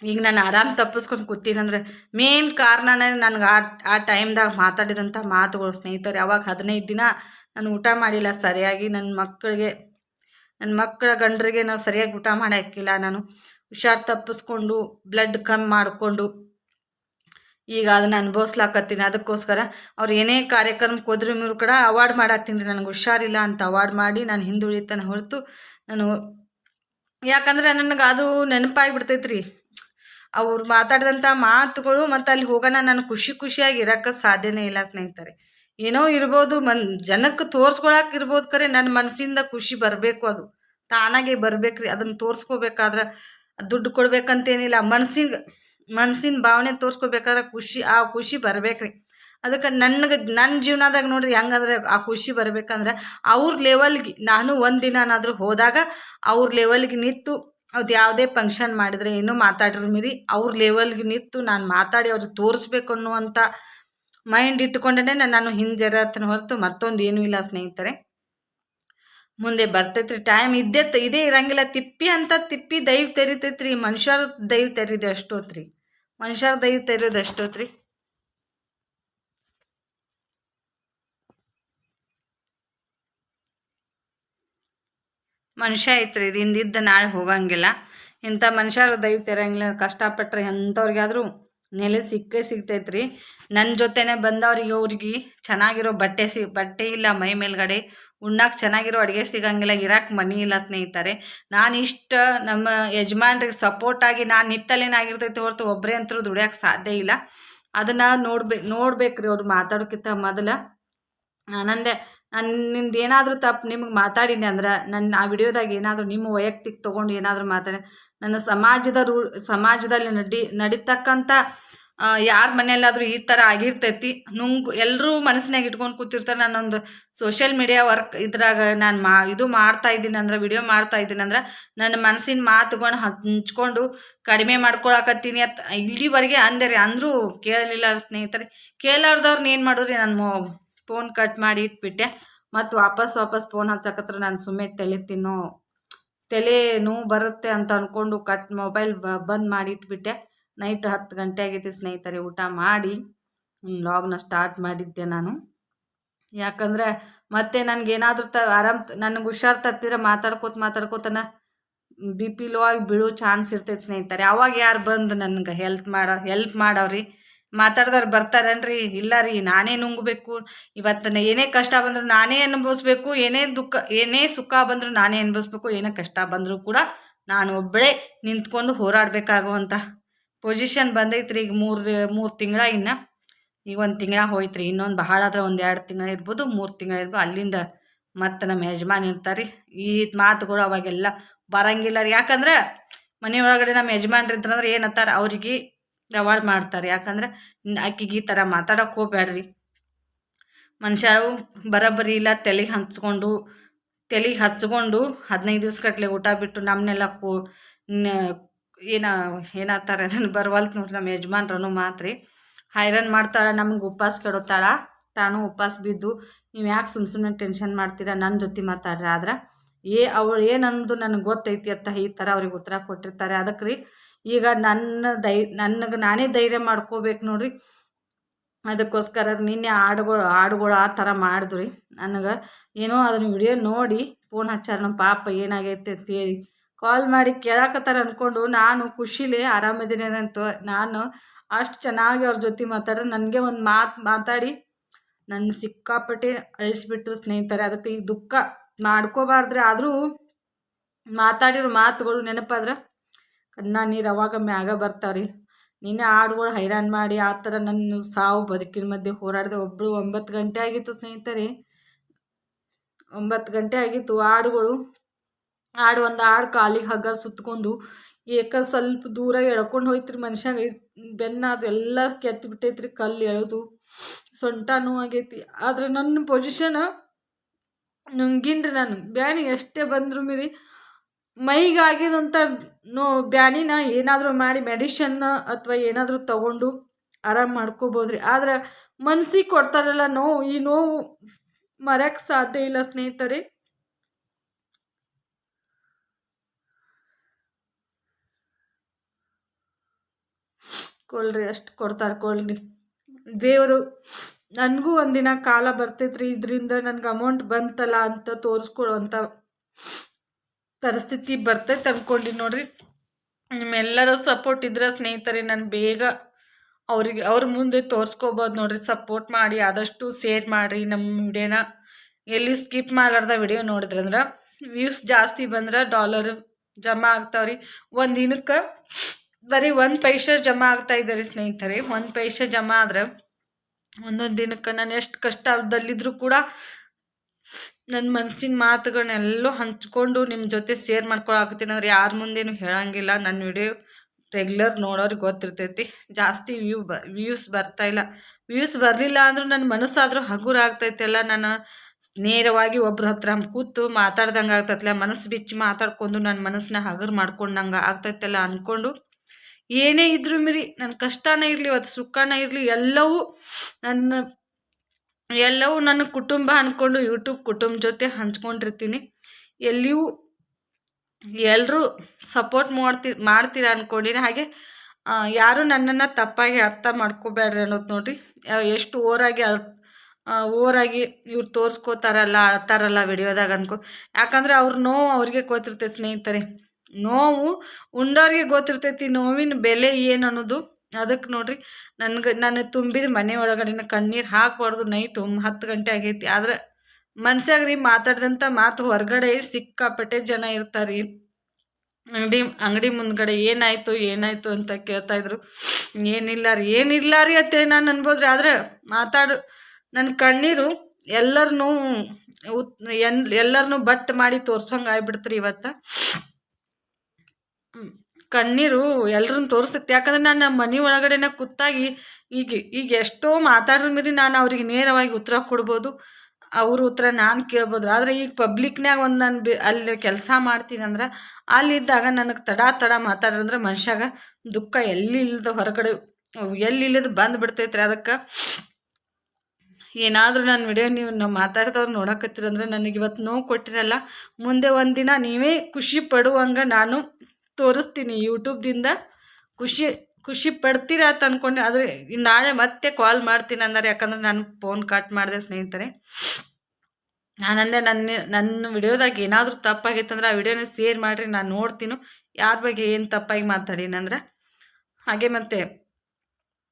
ಈಗ ನಾನು ಆರಾಮ್ ತಪ್ಪಿಸ್ಕೊಂಡು ಕೂತೀನಂದ್ರೆ ಮೇನ್ ಕಾರಣನೇ ನನಗೆ ಆ ಆ ಟೈಮ್ದಾಗ ಮಾತಾಡಿದಂಥ ಮಾತುಗಳು ಸ್ನೇಹಿತರು. ಯಾವಾಗ ಹದಿನೈದು ದಿನ ನಾನು ಊಟ ಮಾಡಿಲ್ಲ. ಸರಿಯಾಗಿ ನನ್ನ ಮಕ್ಕಳಿಗೆ, ನನ್ನ ಮಕ್ಕಳ ಗಂಡರಿಗೆ ನಾವು ಸರಿಯಾಗಿ ಊಟ ಮಾಡಿ ಹಾಕಿಲ್ಲ. ನಾನು ಹುಷಾರು ತಪ್ಪಿಸ್ಕೊಂಡು ಬ್ಲಡ್ ಕಮ್ಮಿ ಮಾಡಿಕೊಂಡು ಈಗ ಅದನ್ನ ಅನುಭವಿಸ್ಲಾಕತ್ತೀನಿ. ಅದಕ್ಕೋಸ್ಕರ ಅವ್ರು ಏನೇ ಕಾರ್ಯಕ್ರಮಕ್ಕೆ ಹೋದ್ರು ಇವ್ರು ಕೂಡ ಅವಾರ್ಡ್ ಮಾಡತ್ತೀನಿ ರೀ. ನನಗೆ ಹುಷಾರಿಲ್ಲ ಅಂತ ಅವಾರ್ಡ್ ಮಾಡಿ ನಾನು ಹಿಂದುಳಿತಾನೆ ಹೊರತು ನಾನು ಯಾಕಂದ್ರೆ ನನಗೆ ಅದು ನೆನಪಾಗಿ ಬಿಡ್ತೈತ್ರಿ ಅವ್ರು ಮಾತಾಡಿದಂಥ ಮಾತುಗಳು ಮತ್ತು ಅಲ್ಲಿ ಹೋಗೋಣ ನಾನು ಖುಷಿ ಖುಷಿಯಾಗಿ ಇರೋಕ್ಕೆ ಸಾಧ್ಯನೇ ಇಲ್ಲ ಸ್ನೇಹಿತರೆ. ಏನೋ ಇರ್ಬೋದು ಮನ್ ಜನಕ್ಕೆ ತೋರ್ಸ್ಕೊಳಕ್ಕೆ ಇರ್ಬೋದು ಕರೆ ನನ್ನ ಮನಸ್ಸಿಂದ ಖುಷಿ ಬರಬೇಕು ಅದು. ತಾನಾಗೆ ಬರ್ಬೇಕ್ರಿ. ಅದನ್ನು ತೋರಿಸ್ಕೋಬೇಕಾದ್ರೆ ದುಡ್ಡು ಕೊಡ್ಬೇಕಂತೇನಿಲ್ಲ. ಮನ್ಸಿಗೆ ಮನ್ಸಿನ ಭಾವನೆ ತೋರಿಸ್ಕೋಬೇಕಾದ್ರೆ ಖುಷಿ, ಆ ಖುಷಿ ಬರ್ಬೇಕ್ರಿ. ಅದಕ್ಕೆ ನನಗೆ ನನ್ನ ಜೀವನದಾಗ ನೋಡ್ರಿ ಹೆಂಗಂದ್ರೆ ಆ ಖುಷಿ ಬರ್ಬೇಕಂದ್ರೆ ಅವ್ರ ಲೆವೆಲ್ಗೆ ನಾನು ಒಂದು ದಿನನಾದರೂ ಹೋದಾಗ ಅವ್ರ ಲೆವೆಲ್ಗೆ ನಿಂತು ಅದು ಯಾವುದೇ ಫಂಕ್ಷನ್ ಮಾಡಿದರೆ ಏನೋ ಮಾತಾಡ್ರು ಮೀರಿ ಅವ್ರ ಲೆವೆಲ್ಗೆ ನಿಂತು ನಾನು ಮಾತಾಡಿ ಅವ್ರಿಗೆ ತೋರಿಸ್ಬೇಕು ಅನ್ನುವಂಥ ಮೈಂಡ್ ಇಟ್ಕೊಂಡೇ ನಾನು ಹಿಂಜರತನ ಹೊರತು ಮತ್ತೊಂದು ಏನೂ ಇಲ್ಲ ಸ್ನೇಹಿತರೆ. ಮುಂದೆ ಬರ್ತೈತ್ರಿ ಟೈಮ್ ಇದ್ದೇ ಇದೇ ಇರಂಗಿಲ್ಲ, ತಿಪ್ಪಿ ಅಂತ ತಿಪ್ಪಿ ದೈವ್ ತೆರಿತೈತ್ರಿ, ಮನುಷ್ಯರ ದೈವ್ ತೆರಿದೆ ಅಷ್ಟೋತ್ರಿ. ಮನುಷ್ಯರ ದೈವತೆ ಇರೋದು ಎಷ್ಟೊತ್ರಿ? ಮನುಷ್ಯ ಐತ್ರಿ, ಇದು ಹಿಂದಿದ್ದ ನಾಳೆ ಹೋಗಂಗಿಲ್ಲ. ಇಂಥ ಮನುಷ್ಯರ ದೈವ ತೆರಂಗಿಲ್ಲ ಕಷ್ಟಪಟ್ಟರೆ ಎಂಥವ್ರಿಗಾದ್ರೂ ನೆಲೆ ಸಿಕ್ಕೇ ಸಿಗ್ತೈತ್ರಿ. ನನ್ನ ಜೊತೆನೆ ಬಂದವ್ರಿಗೆ ಅವ್ರಿಗೆ ಚೆನ್ನಾಗಿರೋ ಬಟ್ಟೆ ಸಿ, ಬಟ್ಟೆ ಇಲ್ಲ ಮೈ ಮೇಲ್ಗಡೆ. ಉಣ್ಣಾಕ್ ಚೆನ್ನಾಗಿರೋ ಅಡುಗೆ ಸಿಗಂಗಿಲ್ಲ ಇರಕ್ಕೆ ಮನಿ ಇಲ್ಲ ಸ್ನೇಹಿತರೆ. ನಾನು ಇಷ್ಟ ನಮ್ಮ ಯಜಮಾನ್ರಿಗೆ ಸಪೋರ್ಟಾಗಿ ನಾನು ನಿತ್ತಲೇನಾಗಿರ್ತೈತೆ ಹೊರತು ಒಬ್ಬರೇ ಅಂತರೂ ದುಡಿಯೋಕೆ ಸಾಧ್ಯ ಇಲ್ಲ. ಅದನ್ನು ನೋಡ್ಬೇಕು ನೋಡ್ಬೇಕ್ರಿ ಅವ್ರು ಮಾತಾಡೋಕ್ಕಿಂತ ಮೊದಲ. ನಾನಂದೆ, ನಾನು ನಿಮ್ದು ಏನಾದರೂ ತಪ್ಪು ನಿಮ್ಗೆ ಮಾತಾಡೀನಿ ಅಂದ್ರೆ ನನ್ನ ಆ ವಿಡಿಯೋದಾಗ ಏನಾದರೂ ನಿಮ್ಮ ವೈಯಕ್ತಿಕ ತೊಗೊಂಡು ಏನಾದರೂ ಮಾತಾಡಿ. ನನ್ನ ಸಮಾಜದ ರೂ, ಸಮಾಜದಲ್ಲಿ ನಡಿ ನಡೀತಕ್ಕಂಥ ಯಾರ ಮನೆಯಲ್ಲಾದ್ರೂ ಈ ಥರ ಆಗಿರ್ತೈತಿ. ನುಂಗು ಎಲ್ಲರೂ ಮನಸ್ಸಿನಾಗ ಇಟ್ಕೊಂಡು ಕೂತಿರ್ತಾರೆ. ನಾನೊಂದು ಸೋಷಿಯಲ್ ಮೀಡಿಯಾ ವರ್ಕ್ ಇದ್ರಾಗ ನಾನು ಮಾ, ಇದು ಮಾಡ್ತಾ ಇದ್ದೀನಿ ಅಂದ್ರೆ ವಿಡಿಯೋ ಮಾಡ್ತಾ ಇದ್ದೀನಿ ಅಂದ್ರೆ, ನನ್ನ ಮನಸ್ಸಿನ ಮಾತುಗಳನ್ನ ಹಂಚ್ಕೊಂಡು ಕಡಿಮೆ ಮಾಡ್ಕೊಳಕತ್ತೀನಿ ಅತ್, ಇಲ್ಲಿವರೆಗೆ ಅಂದೆ ರೀ. ಅಂದರೂ ಕೇಳಲಿಲ್ಲ ಸ್ನೇಹಿತರೆ. ಕೇಳಾರ್ದವ್ರನ್ನ ಏನು ಮಾಡೋರಿ ನಾನು ಫೋನ್ ಕಟ್ ಮಾಡಿ ಇಟ್ಬಿಟ್ಟೆ. ಮತ್ತು ವಾಪಸ್ ವಾಪಸ್ ಫೋನ್ ಹಚ್ಚಕತ್ರ ನಾನು ಸುಮ್ಮನೆ ತಲೆ ತಿನ್ನೋ, ತಲೆ ನೋವು ಬರುತ್ತೆ ಅಂತ ಅಂದ್ಕೊಂಡು ಕಟ್ ಮೊಬೈಲ್ ಬಂದ್ ಮಾಡಿ ಇಟ್ಬಿಟ್ಟೆ. ನೈಟ್ ಹತ್ತು ಗಂಟೆ ಆಗೈತಿ ಸ್ನೇಹಿತರೆ, ಊಟ ಮಾಡಿ ಲಾಗ್ನ ಸ್ಟಾರ್ಟ್ ಮಾಡಿದ್ದೆ ನಾನು. ಯಾಕಂದ್ರೆ ಮತ್ತೆ ನನಗೇನಾದ್ರೂ ತ, ಆರಾಮ್ ನನಗೆ ಹುಷಾರು ತಪ್ಪಿದ್ರೆ ಮಾತಾಡ್ಕೋತ ಮಾತಾಡ್ಕೋತನ ಬಿ ಪಿ ಲೋ ಆಗಿ ಬೀಳೋ ಚಾನ್ಸ್ ಇರ್ತೈತೆ ಸ್ನೇಹಿತರೆ. ಅವಾಗ ಯಾರು ಬಂದು ನನಗೆ ಹೆಲ್ಪ್ ಮಾಡೋ ಹೆಲ್ಪ್ ಮಾಡವ್ರಿ? ಮಾತಾಡ್ದವ್ರು ಬರ್ತಾರನ್ರಿ? ಇಲ್ಲ ರೀ ನಾನೇ ನುಂಗಬೇಕು. ಇವತ್ತು ಏನೇ ಕಷ್ಟ ಬಂದರೂ ನಾನೇ ಅನುಭವಿಸ್ಬೇಕು. ಏನೇ ದುಃಖ, ಏನೇ ಸುಖ ಬಂದರೂ ನಾನೇ ಅನುಭವಿಸ್ಬೇಕು. ಏನೇ ಕಷ್ಟ ಬಂದರೂ ಕೂಡ ನಾನು ಒಬ್ಬಳೇ ನಿಂತ್ಕೊಂಡು ಹೋರಾಡಬೇಕಾಗುವಂಥ ಪೊಸಿಷನ್ ಬಂದೈತ್ರಿ ಈಗ ಮೂರು ಮೂರು ತಿಂಗಳ ಇನ್ನು. ಈಗ ಒಂದು ತಿಂಗಳ ಹೋಯ್ತ್ರಿ. ಇನ್ನೊಂದು ಬಹಳ ಆದ್ರೆ ಒಂದು ಎರಡು ತಿಂಗಳ ಇರ್ಬೋದು, ಮೂರು ತಿಂಗಳ ಇರ್ಬೋದು. ಅಲ್ಲಿಂದ ಮತ್ತೆ ನಮ್ಮ ಯಜಮಾನ್ ಇರ್ತಾರೆ. ಈ ಮಾತುಗಳು ಅವಾಗೆಲ್ಲ ಬರಂಗಿಲ್ಲ ರೀ. ಯಾಕಂದ್ರೆ ಮನೆಯೊಳಗಡೆ ನಮ್ಮ ಯಜಮಾನ್ರು ಇದ್ರಂದ್ರೆ ಏನಂತಾರೆ ಅವ್ರಿಗೆ ಅವಾಯ್ಡ್ ಮಾಡ್ತಾರೆ. ಯಾಕಂದ್ರೆ ಆಕಿಗೆ ಈ ಥರ ಮಾತಾಡೋಕೆ ಹೋಗ್ಬೇಡ್ರಿ ಮನುಷ್ಯರು ಬರೋಬ್ಬರಿ ಇಲ್ಲ ತಲೆಗೆ ಹಂಚ್ಕೊಂಡು ತಲೆಗೆ ಹಚ್ಕೊಂಡು ಹದಿನೈದು ದಿವ್ಸ ಕಟ್ಲೆ ಊಟ ಬಿಟ್ಟು ನಮ್ಮನ್ನೆಲ್ಲ ಏನ ಏನತ್ತಾರೆ ಅದನ್ನು ಬರ್ವಲ್ತು ನೋಡ್ರಿ ನಮ್ಮ ಯಜಮಾನ್ರನು ಮಾತ್ರಿ. ಹೈರಾನ್ ಮಾಡ್ತಾಳೆ, ನಮ್ಗೆ ಉಪವಾಸ ಕೆಡುತ್ತಾಳ ತಾನು ಉಪವಾಸ ಬಿದ್ದು, ನೀವು ಯಾಕೆ ಸುಮ್ಮ ಸುಮ್ಮನೆ ಟೆನ್ಷನ್ ಮಾಡ್ತೀರಾ? ನನ್ನ ಜೊತೆ ಮಾತಾಡ್ರಿ ಆದ್ರೆ. ಏ, ಅವಳು ಏನನ್ನೋದು ನನಗೆ ಗೊತ್ತೈತಿ ಅಂತ ಈ ಥರ ಅವ್ರಿಗೆ ಉತ್ತರ ಕೊಟ್ಟಿರ್ತಾರೆ. ಅದಕ್ಕೆ ರೀ ಈಗ ನನ್ನ ಧೈ ನನಗೆ ನಾನೇ ಧೈರ್ಯ ಮಾಡ್ಕೋಬೇಕು ನೋಡ್ರಿ. ಅದಕ್ಕೋಸ್ಕರ ನಿನ್ನೆ ಹಾಡುಗಳು ಹಾಡುಗಳು ಆ ಥರ ಮಾಡಿದ್ರಿ. ನನಗೆ ಏನೋ ಅದನ್ನ ವಿಡಿಯೋ ನೋಡಿ, ಫೋನ್ ಹಚ್ಚಾರ, ನಮ್ಮ ಪಾಪ ಏನಾಗೈತೆ? ಅಂತೇಳಿ. ಕಾಲ್ ಮಾಡಿ ಕೇಳಾಕತ್ತಾರ ಅನ್ಕೊಂಡು ನಾನು ಖುಷಿಲಿ ಆರಾಮದಿನೇನಂತ ನಾನು ಅಷ್ಟು ಚೆನ್ನಾಗಿ ಅವ್ರ ಜೊತೆ ಮಾತಾಡ್ರೆ ನನಗೆ ಒಂದು ಮಾತು ಮಾತಾಡಿ ನನ್ನ ಸಿಕ್ಕಾಪಟ್ಟೆ ಅಳಿಸ್ಬಿಟ್ಟು ಸ್ನೇಹಿತರೆ. ಅದಕ್ಕೆ ಈ ದುಃಖ ಮಾಡ್ಕೋಬಾರ್ದ್ರೆ ಆದರೂ ಮಾತಾಡಿರೋ ಮಾತುಗಳು ನೆನಪಾದ್ರೆ ಕಣ್ಣ ನೀರು ಅವಾಗ ಮ್ಯಾಗ ಬರ್ತಾವ್ರಿ. ನೀನೆ ಹಾಡುಗಳು ಹೈರಾಣ್ ಮಾಡಿ ಆ ಥರ ನನ್ನ ಸಾವು ಬದುಕಿನ ಮಧ್ಯೆ ಹೋರಾಡಿದೆ ಒಬ್ಬಳು ಒಂಬತ್ತು ಗಂಟೆ ಆಗಿತ್ತು ಸ್ನೇಹಿತರೆ. ಒಂಬತ್ತು ಗಂಟೆ ಆಗಿತ್ತು ಹಾಡುಗಳು. ಹಾಡು ಒಂದು ಆಡು ಕಾಲಿಗೆ ಹಗ್ಗ ಸುತ್ತಕೊಂಡು ಏಕ ಸ್ವಲ್ಪ ದೂರ ಎಳ್ಕೊಂಡು ಹೋಯ್ತ್ರಿ ಮನುಷ್ಯನ ಬೆನ್ನ ಅದೆಲ್ಲ ಕೆತ್ತಿ ಬಿಟ್ಟೈತ್ರಿ ಕಲ್ಲು ಎಳೆದು. ಸೊಂಟ ಆಗೈತಿ ಆದ್ರೆ ನನ್ನ ಪೊಸಿಷನ್ ನುಂಗಿನ್ರಿ ನಾನು. ಬ್ಯಾನಿ ಎಷ್ಟೇ ಬಂದ್ರು ಮೀರಿ ಮೈಗಾಗಿದಂಥ ನೋ ಬ್ಯಾನಿನ ಏನಾದರೂ ಮಾಡಿ ಮೆಡಿಷನ್ ಅಥವಾ ಏನಾದರೂ ತಗೊಂಡು ಆರಾಮ್ ಮಾಡ್ಕೋಬೋದ್ರಿ. ಆದ್ರೆ ಮನ್ಸಿಗೆ ಕೊಡ್ತಾರಲ್ಲ ನೋವು. ಈ ನೋವು ಮರೆಯಕ್ಕೆ ಸಾಧ್ಯ ಇಲ್ಲ ಸ್ನೇಹಿತರೆ. ಕೊಳ್ರಿ ಅಷ್ಟು ಕೊಡ್ತಾರೆ ಕೊಳ್ರಿ ದೇವರು ನನಗೂ ಒಂದಿನ ಕಾಲ ಬರ್ತೈತ್ರಿ, ಇದರಿಂದ ನನಗೆ ಅಮೌಂಟ್ ಬಂತಲ್ಲ ಅಂತ ತೋರಿಸ್ಕೊಳ್ಳುವಂಥ ಪರಿಸ್ಥಿತಿ ಬರ್ತೈತೆ ಅಂದ್ಕೊಂಡು ನೋಡ್ರಿ. ನಿಮ್ಮೆಲ್ಲರ ಸಪೋರ್ಟ್ ಇದ್ರೆ ಸ್ನೇಹಿತರೆ, ನಾನು ಬೇಗ ಅವ್ರಿಗೆ, ಅವ್ರ ಮುಂದೆ ತೋರಿಸ್ಕೋಬೋದು ನೋಡ್ರಿ. ಸಪೋರ್ಟ್ ಮಾಡಿ, ಆದಷ್ಟು ಶೇರ್ ಮಾಡಿರಿ ನಮ್ಮ ವಿಡಿಯೋನ. ಎಲ್ಲಿ ಸ್ಕಿಪ್ ಮಾಡಲಾರ್ದ ವಿಡಿಯೋ ನೋಡಿದ್ರಂದ್ರೆ ವ್ಯೂಸ್ ಜಾಸ್ತಿ ಬಂದ್ರೆ ಡಾಲರ್ ಜಮಾ ಆಗ್ತಾವ್ರಿ. ಒಂದು ದಿನಕ್ಕೆ ಬರೀ ಒಂದು ಪೈಸೆ ಜಮಾ ಆಗ್ತಾ ಇದ್ದಾರೆ ಸ್ನೇಹಿತರೆ, ಒಂದು ಪೈಸೆ ಜಮಾ ಆದ್ರೆ ಒಂದೊಂದು ದಿನಕ್ಕೆ ನಾನು ಎಷ್ಟು ಕಷ್ಟದಲ್ಲಿದ್ದರೂ ಕೂಡ ನನ್ನ ಮನಸ್ಸಿನ ಮಾತುಗಳನ್ನೆಲ್ಲೋ ಹಂಚ್ಕೊಂಡು ನಿಮ್ಮ ಜೊತೆ ಶೇರ್ ಮಾಡ್ಕೊಳಕತ್ತೀನಿ. ಅಂದ್ರೆ ಯಾರ ಮುಂದೇನು ಹೇಳಂಗಿಲ್ಲ. ನನ್ನ ವಿಡಿಯೋ ರೆಗ್ಯುಲರ್ ನೋಡೋರಿಗೆ ಗೊತ್ತಿರ್ತೈತಿ. ಜಾಸ್ತಿ ವ್ಯೂ ಬ ವ್ಯೂಸ್ ಬರ್ತಾ ಇಲ್ಲ. ವ್ಯೂಸ್ ಬರಲಿಲ್ಲ ಅಂದ್ರೆ ನನ್ನ ಮನಸ್ಸಾದರೂ ಹಗುರ ಆಗ್ತೈತಲ್ಲ ನಾನು ನೇರವಾಗಿ ಒಬ್ರ ಹತ್ರ ಕೂತು ಮಾತಾಡ್ದಂಗೆ ಆಗ್ತೈತಲ್ಲ ಮನಸ್ಸು ಬಿಚ್ಚಿ ಮಾತಾಡ್ಕೊಂಡು ನನ್ನ ಮನಸ್ಸನ್ನ ಹಗುರ ಮಾಡ್ಕೊಂಡಂಗೆ ಆಗ್ತೈತಲ್ಲ ಅಂದ್ಕೊಂಡು ಏನೇ ಇದ್ರೂ ಮಿರಿ ನನ್ನ ಕಷ್ಟನೇ ಇರಲಿ ಅದು ಸುಖನೇ ಇರಲಿ, ಎಲ್ಲವೂ ನನ್ನ ಎಲ್ಲವೂ ನನ್ನ ಕುಟುಂಬ ಅಂದ್ಕೊಂಡು ಯೂಟ್ಯೂಬ್ ಕುಟುಂಬ ಜೊತೆ ಹಂಚ್ಕೊಂಡಿರ್ತೀನಿ. ಎಲ್ಲಿಯೂ ಎಲ್ಲರೂ ಸಪೋರ್ಟ್ ಮಾಡ್ತಿ, ಮಾಡ್ತೀರಾ ಅಂದ್ಕೊಂಡಿನಿ ಹಾಗೆ ಯಾರು ನನ್ನನ್ನು ತಪ್ಪಾಗಿ ಅರ್ಥ ಮಾಡ್ಕೋಬೇಡ್ರಿ ಅನ್ನೋದು ನೋಡ್ರಿ. ಎಷ್ಟು ಓರಾಗಿ ಅಳ್ ಓರಾಗಿ ಇವ್ರು ತೋರಿಸ್ಕೋತಾರಲ್ಲ, ಅಳ್ತಾರಲ್ಲ ವಿಡಿಯೋದಾಗ ಅನ್ಕೋ. ಯಾಕಂದರೆ ಅವ್ರ ನೋವು ಅವ್ರಿಗೆ ಗೊತ್ತಿರ್ತೈತೆ ಸ್ನೇಹಿತರೆ. ನೋವು ಉಂಡೋರಿಗೆ ಗೊತ್ತಿರ್ತೈತಿ, ನೋವಿನ ಬೆಲೆ ಏನು ಅನ್ನೋದು. ಅದಕ್ಕೆ ನೋಡ್ರಿ, ನನ್ಗೆ, ನಾನು ತುಂಬಿದ ಮನೆ ಒಳಗಡೆ ಕಣ್ಣೀರು ಹಾಕ್ಬಾರ್ದು ನೈಟು ಹತ್ತು ಗಂಟೆ ಆಗೈತಿ. ಆದ್ರೆ ಮನ್ಸಾಗ ರೀ ಮಾತಾಡ್ದಂಥ ಮಾತು ಹೊರಗಡೆ ಸಿಕ್ಕಾಪಟ್ಟೆ ಜನ ಇರ್ತಾರೆ. ಅಂಗಡಿ ಅಂಗಡಿ ಮುಂದ್ಗಡೆ ಏನಾಯ್ತು ಏನಾಯ್ತು ಅಂತ ಕೇಳ್ತಾ ಇದ್ರು. ಏನಿಲ್ಲ ರೀ ಏನಿಲ್ಲ ರೀ ಅಂತೇಳಿ ನಾನು ಅನ್ಬೋದ್ರಿ. ಆದ್ರೆ ಮಾತಾಡು ನನ್ನ ಕಣ್ಣೀರು ಎಲ್ಲರನ್ನೂ ಉತ್ ಎಲ್ಲರನ್ನೂ ಬಟ್ ಮಾಡಿ ತೋರ್ಸಂಗೆ ಆಗ್ಬಿಡ್ತ್ರಿ ಇವತ್ತು. ಕಣ್ಣೀರು ಎಲ್ರನ್ನ ತೋರಿಸ್ತೈತಿ. ಯಾಕಂದ್ರೆ ನಾನು ನಮ್ಮ ಮನೆ ಒಳಗಡೆನ ಕೂತಾಗಿ ಈಗ ಈಗ ಎಷ್ಟೋ ಮಾತಾಡ್ರ ಮೇಲೆ ನಾನು ಅವ್ರಿಗೆ ನೇರವಾಗಿ ಉತ್ತರ ಕೊಡ್ಬೋದು. ಅವ್ರ ಉತ್ತರ ನಾನು ಕೇಳ್ಬೋದು. ಆದರೆ ಈಗ ಪಬ್ಲಿಕ್ನಾಗ ಒಂದು ನಾನು ಬಿ, ಅಲ್ಲಿ ಕೆಲಸ ಮಾಡ್ತೀನಿ ಅಂದ್ರೆ ಅಲ್ಲಿದ್ದಾಗ ನನಗೆ ತಡ ತಡ ಮಾತಾಡ್ರಂದ್ರೆ ಮನುಷ್ಯಾಗ ದುಃಖ ಎಲ್ಲಿ ಇಲ್ಲದ ಹೊರಗಡೆ, ಎಲ್ಲಿ ಇಲ್ಲದ ಬಂದು ಬಿಡ್ತೈತ್ರಿ. ಅದಕ್ಕೆ ಏನಾದರೂ ನನ್ನ ವಿಡಿಯೋ ನೀವು ನಾವು ಮಾತಾಡ್ದವ್ರು ನೋಡಕತ್ತೀರಂದ್ರೆ ನನಗೆ ಇವತ್ತು ನೋವು ಕೊಟ್ಟಿರಲ್ಲ. ಮುಂದೆ ಒಂದಿನ ನೀವೇ ಖುಷಿ ಪಡುವಂಗೆ ನಾನು ತೋರಿಸ್ತೀನಿ ಯೂಟ್ಯೂಬ್ದಿಂದ. ಖುಷಿ ಖುಷಿ ಪಡ್ತೀರಾ ಅಂತ ಅಂದ್ಕೊಂಡೆ ಆದರೆ ನಾಳೆ ಮತ್ತೆ ಕಾಲ್ ಮಾಡ್ತೀನಿ ಅಂದರೆ ಯಾಕಂದ್ರೆ ನಾನು ಫೋನ್ ಕಟ್ ಮಾಡಿದೆ ಸ್ನೇಹಿತರೆ. ನಾನಂದೆ ನನ್ನ ನನ್ನ ವಿಡಿಯೋದಾಗ ಏನಾದರೂ ತಪ್ಪಾಗಿತ್ತಂದ್ರೆ ಆ ವಿಡಿಯೋನ ಶೇರ್ ಮಾಡಿರಿ, ನಾನು ನೋಡ್ತೀನಿ. ಯಾರ ಬಗ್ಗೆ ಏನು ತಪ್ಪಾಗಿ ಮಾತಾಡೀನಂದ್ರೆ ಹಾಗೆ ಮತ್ತೆ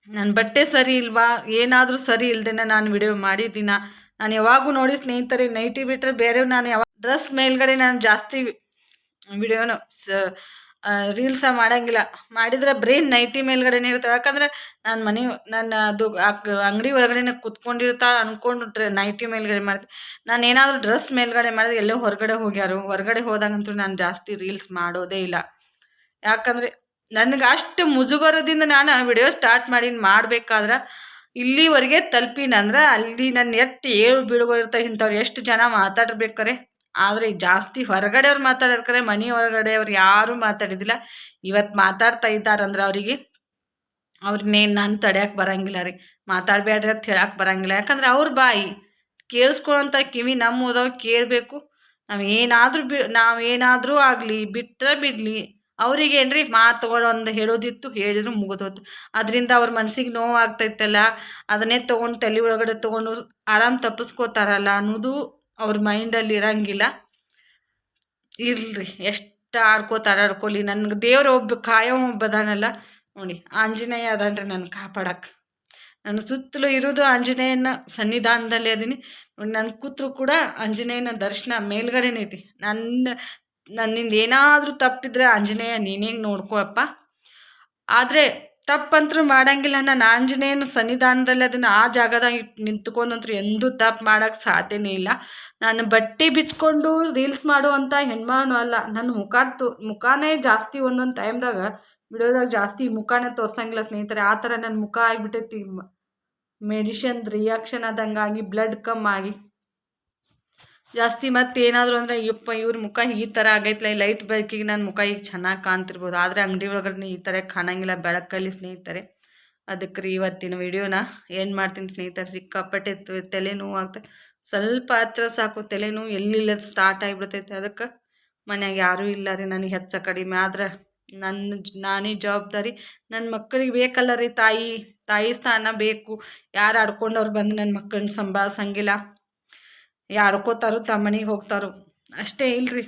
ನನ್ನ ಬಟ್ಟೆ ಸರಿ ಇಲ್ವಾ? ಏನಾದರೂ ಸರಿ ಇಲ್ದೇನೆ ನಾನು ವಿಡಿಯೋ ಮಾಡಿದ್ದೀನ? ನಾನು ಯಾವಾಗೂ ನೋಡಿ ಸ್ನೇಹಿತರೆ ನೈಟಿ ಬಿಟ್ಟರೆ ಬೇರೆ ನಾನು ಯಾವಾಗ ಡ್ರೆಸ್ ಮೇಲ್ಗಡೆ ನಾನು ಜಾಸ್ತಿ ವಿಡಿಯೋನ ರೀಲ್ಸ ಮಾಡಂಗಿಲ್ಲ. ಮಾಡಿದ್ರೆ ಬ್ರೈನ್ ನೈಟಿ ಮೇಲ್ಗಡೆನೇ ಇರ್ತವೆ ಯಾಕಂದ್ರೆ ನಾನು ಮನೆ ನನ್ನ ಅದು ಅಂಗಡಿ ಒಳಗಡೆ ಕುತ್ಕೊಂಡಿರ್ತಾ ಅಂದ್ಕೊಂಡು ಡ್ರೆ ನೈಟಿ ಮೇಲ್ಗಡೆ ಮಾಡ್ತೀನಿ ನಾನು ಏನಾದರೂ ಡ್ರೆಸ್ ಮೇಲ್ಗಡೆ ಮಾಡಿದ್ರೆ ಎಲ್ಲೋ ಹೊರಗಡೆ ಹೋಗ್ಯಾರು ಹೊರಗಡೆ ಹೋದಾಗಂತೂ ನಾನು ಜಾಸ್ತಿ ರೀಲ್ಸ್ ಮಾಡೋದೇ ಇಲ್ಲ. ಯಾಕಂದರೆ ನನಗೆ ಅಷ್ಟು ಮುಜುಗರದಿಂದ ನಾನು ವಿಡಿಯೋ ಸ್ಟಾರ್ಟ್ ಮಾಡಿ ಮಾಡಬೇಕಾದ್ರೆ ಇಲ್ಲಿವರೆಗೆ ತಲುಪಿನಂದ್ರೆ ಅಲ್ಲಿ ನನ್ನ ಎಷ್ಟು ಏಳು ಬೀಳುಗೋ ಇರ್ತಾವೆ ಇಂಥವ್ರು ಎಷ್ಟು ಜನ ಮಾತಾಡ್ಬೇಕಾರೆ. ಆದರೆ ಜಾಸ್ತಿ ಹೊರಗಡೆಯವ್ರು ಮಾತಾಡಿರ್ತಾರೆ ಮನೆ ಹೊರಗಡೆಯವ್ರು ಯಾರೂ ಮಾತಾಡಿದಿಲ್ಲ. ಇವತ್ತು ಮಾತಾಡ್ತಾ ಇದ್ದಾರಂದ್ರೆ ಅವರಿಗೆ ಅವ್ರನ್ನೇನು ನಾನು ತಡೆಯಕ್ಕೆ ಬರಂಗಿಲ್ಲ ರೀ. ಮಾತಾಡಬೇಡ್ರಿ ಅಂತ ಹೇಳಕ್ಕೆ ಬರಂಗಿಲ್ಲ. ಯಾಕಂದ್ರೆ ಅವ್ರ ಬಾಯಿ ಕೇಳಿಸ್ಕೊಳ್ಳೋಂಥ ಕಿವಿ ನಮ್ಮ ಕೇಳಬೇಕು. ನಾವು ಏನಾದರೂ ಬಿ, ನಾವು ಏನಾದರೂ ಆಗಲಿ ಬಿಟ್ಟರೆ ಬಿಡಲಿ, ಅವ್ರಿಗೆ ಏನ್ರಿ ಮಾತುಗಳು ಒಂದು ಹೇಳೋದಿತ್ತು ಹೇಳಿದ್ರು ಮುಗಿದೋತು ಅದರಿಂದ ಅವ್ರ ಮನಸ್ಸಿಗೆ ನೋವು ಆಗ್ತೈತಲ್ಲ ಅದನ್ನೇ ತೊಗೊಂಡು ತಲೆ ಒಳಗಡೆ ತೊಗೊಂಡು ಆರಾಮ್ ತಪ್ಪಿಸ್ಕೋತಾರಲ್ಲ ಅನ್ನೋದು ಅವ್ರ ಮೈಂಡಲ್ಲಿ ಇರಂಗಿಲ್ಲ. ಇರ್ಲಿ ಎಷ್ಟು ಆಡ್ಕೋತಾರ ಆಡ್ಕೊಳ್ಳಿ. ನನ್ಗೆ ದೇವ್ರ ಒಬ್ಬ ಕಾಯಂ ಒಬ್ಬದಾನಲ್ಲ. ನೋಡಿ, ಆಂಜನೇಯ ಅದನ್ರಿ ನನ್ನ ಕಾಪಾಡಕ್ಕೆ ನನ್ನ ಸುತ್ತಲೂ ಇರೋದು ಆಂಜನೇಯನ ಸನ್ನಿಧಾನದಲ್ಲಿ ಅದೀನಿ. ನೋಡಿ ನನ್ನ ಕೂತ್ರು ಕೂಡ ಆಂಜನೇಯನ ದರ್ಶನ ಮೇಲ್ಗಡೆನೇ ಐತಿ. ನನ್ನ ನನ್ನಿಂದ ಏನಾದರೂ ತಪ್ಪಿದ್ರೆ ಆಂಜನೇಯ ನೀನೇ ನೋಡ್ಕೋ ಅಪ್ಪ. ಆದರೆ ತಪ್ಪಂತರೂ ಮಾಡಂಗಿಲ್ಲ. ನಾನು ಆಂಜನೇಯನ ಸನ್ನಿಧಾನದಲ್ಲಿ ಅದನ್ನು ಆ ಜಾಗದಾಗ ಇಟ್ಟು ನಿಂತ್ಕೊಂಡಂತೂ ಎಂದೂ ತಪ್ಪು ಮಾಡೋಕ್ಕೆ ಸಾಧ್ಯನೇ ಇಲ್ಲ. ನಾನು ಬಟ್ಟೆ ಬಿಚ್ಕೊಂಡು ರೀಲ್ಸ್ ಮಾಡುವಂಥ ಹೆಣ್ಮಾನು ಅಲ್ಲ. ನನ್ನ ಮುಖ ತೋ, ಮುಖಾನೇ ಜಾಸ್ತಿ ಒಂದೊಂದು ಟೈಮ್ದಾಗ ಬಿಡೋದಾಗ ಜಾಸ್ತಿ ಮುಖಾನೇ ತೋರ್ಸಂಗಿಲ್ಲ ಸ್ನೇಹಿತರೆ. ಆ ಥರ ನನ್ನ ಮುಖ ಆಗಿಬಿಟ್ಟೈತಿ. ಮೆಡಿಷನ್, ರಿಯಾಕ್ಷನ್ ಆದಂಗಾಗಿ, ಬ್ಲಡ್ ಕಮ್ಮಾಗಿ ಜಾಸ್ತಿ ಮತ್ತೆ ಏನಾದರೂ ಅಂದರೆ, ಯಪ್ಪ, ಇವ್ರ ಮುಖ ಈ ಥರ ಆಗೈತಲ್ಲ ಈ ಲೈಟ್ ಬೆಳಕಿಗೆ ನನ್ನ ಮುಖ ಈಗ ಚೆನ್ನಾಗಿ ಕಾಣ್ತಿರ್ಬೋದು. ಆದರೆ ಅಂಗಡಿ ಒಳಗಡೆ ಈ ಥರ ಕಾಣಂಗಿಲ್ಲ, ಬೆಳಕಲ್ಲಿ ಸ್ನೇಹಿತರೆ. ಅದಕ್ಕೆ ರೀ ಇವತ್ತಿನ ವಿಡಿಯೋನ ಏನು ಮಾಡ್ತೀನಿ ಸ್ನೇಹಿತರೆ, ಸಿಕ್ಕಾಪಟ್ಟೆ ತಲೆ ನೋವು ಆಗ್ತದೆ ಸ್ವಲ್ಪ ಹತ್ರ ಸಾಕು, ತಲೆನೋವು ಎಲ್ಲಿಲ್ಲದ ಸ್ಟಾರ್ಟ್ ಆಗಿಬಿಡ್ತೈತೆ. ಅದಕ್ಕೆ ಮನ್ಯಾಗ ಯಾರೂ ಇಲ್ಲ ರೀ, ನನಗೆ ಹೆಚ್ಚು ಕಡಿಮೆ. ಆದ್ರೆ ನನ್ನ ನಾನೇ ಜವಾಬ್ದಾರಿ. ನನ್ನ ಮಕ್ಕಳಿಗೆ ಬೇಕಲ್ಲ ರೀ ತಾಯಿ ತಾಯಿ ಸ್ಥಾನ ಬೇಕು. ಯಾರು ಆಡ್ಕೊಂಡವ್ರು ಬಂದು ನನ್ನ ಮಕ್ಕಳನ್ನ ಸಂಭಾಳಿಸಂಗಿಲ್ಲ. ಯಾಡ್ಕೋತಾರೋ ತಮ್ಮ ಮನೆಗೆ ಹೋಗ್ತಾರೋ. ಅಷ್ಟೇ ಇಲ್ರಿ.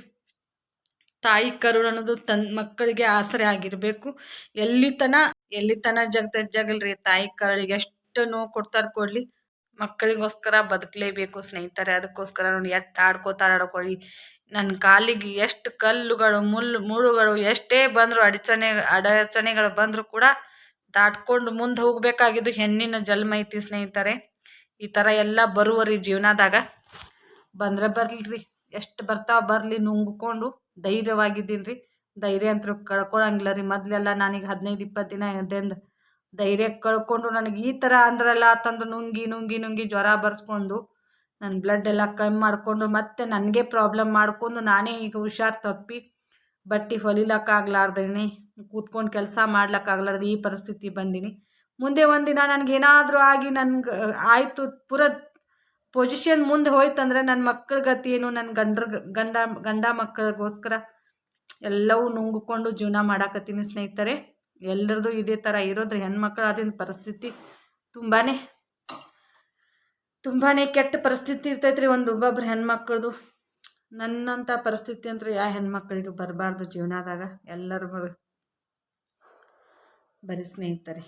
ತಾಯಿ ಕರುಣ ಅನ್ನೋದು ತನ್ನ ಮಕ್ಕಳಿಗೆ ಆಸರೆ ಆಗಿರಬೇಕು. ಎಲ್ಲಿ ತನ ಎಲ್ಲಿ ತನ ಜಗದ ಜಗಲ್ರಿ. ತಾಯಿ ಕರುಳಿಗೆ ಎಷ್ಟು ನೋವು ಕೊಡ್ತಾರ ಕೊಡ್ಲಿ. ಮಕ್ಕಳಿಗೋಸ್ಕರ ಬದುಕಲೇಬೇಕು ಸ್ನೇಹಿತರೆ. ಅದಕ್ಕೋಸ್ಕರ ನೋಡಿ ಎಷ್ಟು ಆಡ್ಕೋತಾರ ಆಡ್ಕೊಳ್ಳಿ. ನನ್ನ ಕಾಲಿಗೆ ಎಷ್ಟು ಕಲ್ಲುಗಳು ಮುಳ್ಳು ಮುಳುಗಳು ಎಷ್ಟೇ ಬಂದರೂ, ಅಡಚಣೆ, ಅಡಚಣೆಗಳು ಬಂದರೂ ಕೂಡ ದಾಟ್ಕೊಂಡು ಮುಂದೆ ಹೋಗ್ಬೇಕಾಗಿದ್ದು ಹೆಣ್ಣಿನ ಜನ್ಮ ಐತಿ ಸ್ನೇಹಿತರೆ. ಈ ಥರ ಎಲ್ಲ ಬರುವರಿ ಜೀವನದಾಗ. ಬಂದ್ರೆ ರೀ ಎಷ್ಟು ಬರ್ತಾವ ಬರಲಿ ನುಂಗ್ಕೊಂಡು ಧೈರ್ಯವಾಗಿದ್ದೀನಿ ರೀ ಧೈರ್ಯ ಅಂತೂ ಕಳ್ಕೊಳಂಗಿಲ್ಲ ರೀ. ಮೊದಲೆಲ್ಲ ನನಗೆ ಹದಿನೈದು, ಇಪ್ಪತ್ತು ದಿನ ಇದ್ದಿಂದ ಧೈರ್ಯ ಕಳ್ಕೊಂಡು ನನಗೆ ಈ ಥರ ಅಂದ್ರಲ್ಲ ತಂದು ನುಂಗಿ ನುಂಗಿ ನುಂಗಿ ಜ್ವರ ಬರ್ಸ್ಕೊಂಡು ನನ್ನ ಬ್ಲಡ್ ಎಲ್ಲ ಕಮ್ಮಿ ಮಾಡಿಕೊಂಡು ಮತ್ತೆ ನನಗೆ ಪ್ರಾಬ್ಲಮ್ ಮಾಡ್ಕೊಂಡು ನಾನೇ ಈಗ ಹುಷಾರು ತಪ್ಪಿ ಬಟ್ಟೆ ಹೊಲಿಲಕ್ಕಾಗ್ಲಾರ್ದೇನೆ, ಕೂತ್ಕೊಂಡು ಕೆಲಸ ಮಾಡ್ಲಿಕ್ಕಾಗ್ಲಾರ್ದು ಈ ಪರಿಸ್ಥಿತಿ ಬಂದೀನಿ. ಮುಂದೆ ಒಂದಿನ ನನಗೇನಾದರೂ ಆಗಿ ನನ್ಗೆ, ಆಯಿತು ಪೂರ ಪೊಸಿಷನ್ ಮುಂದೆ ಹೋಯ್ತಂದ್ರೆ ನನ್ನ ಮಕ್ಕಳ ಗತಿ ಏನು ನನ್ನ ಗಂಡ್ರ ಗಂಡ ಗಂಡ ಮಕ್ಕಳಿಗೋಸ್ಕರ ಎಲ್ಲವೂ ನುಂಗ್ಕೊಂಡು ಜೀವನ ಮಾಡಾಕತ್ತೀನಿ ಸ್ನೇಹಿತರೆ. ಎಲ್ಲರದು ಇದೇ ಥರ ಇರೋದ್ರೆ ಹೆಣ್ಮಕ್ಳು ಅದಿನ ಪರಿಸ್ಥಿತಿ ತುಂಬಾ ತುಂಬಾ ಕೆಟ್ಟ ಪರಿಸ್ಥಿತಿ ಇರ್ತೈತ್ರಿ ಒಂದು ಒಬ್ಬೊಬ್ರು ಹೆಣ್ಮಕ್ಳದು. ನನ್ನಂಥ ಪರಿಸ್ಥಿತಿ ಅಂದ್ರೆ ಯಾವ ಹೆಣ್ಮಕ್ಳಿಗೂ ಬರಬಾರ್ದು ಜೀವನದಾಗ? ಎಲ್ಲರೂ ಬರೀ ಸ್ನೇಹಿತರೆ.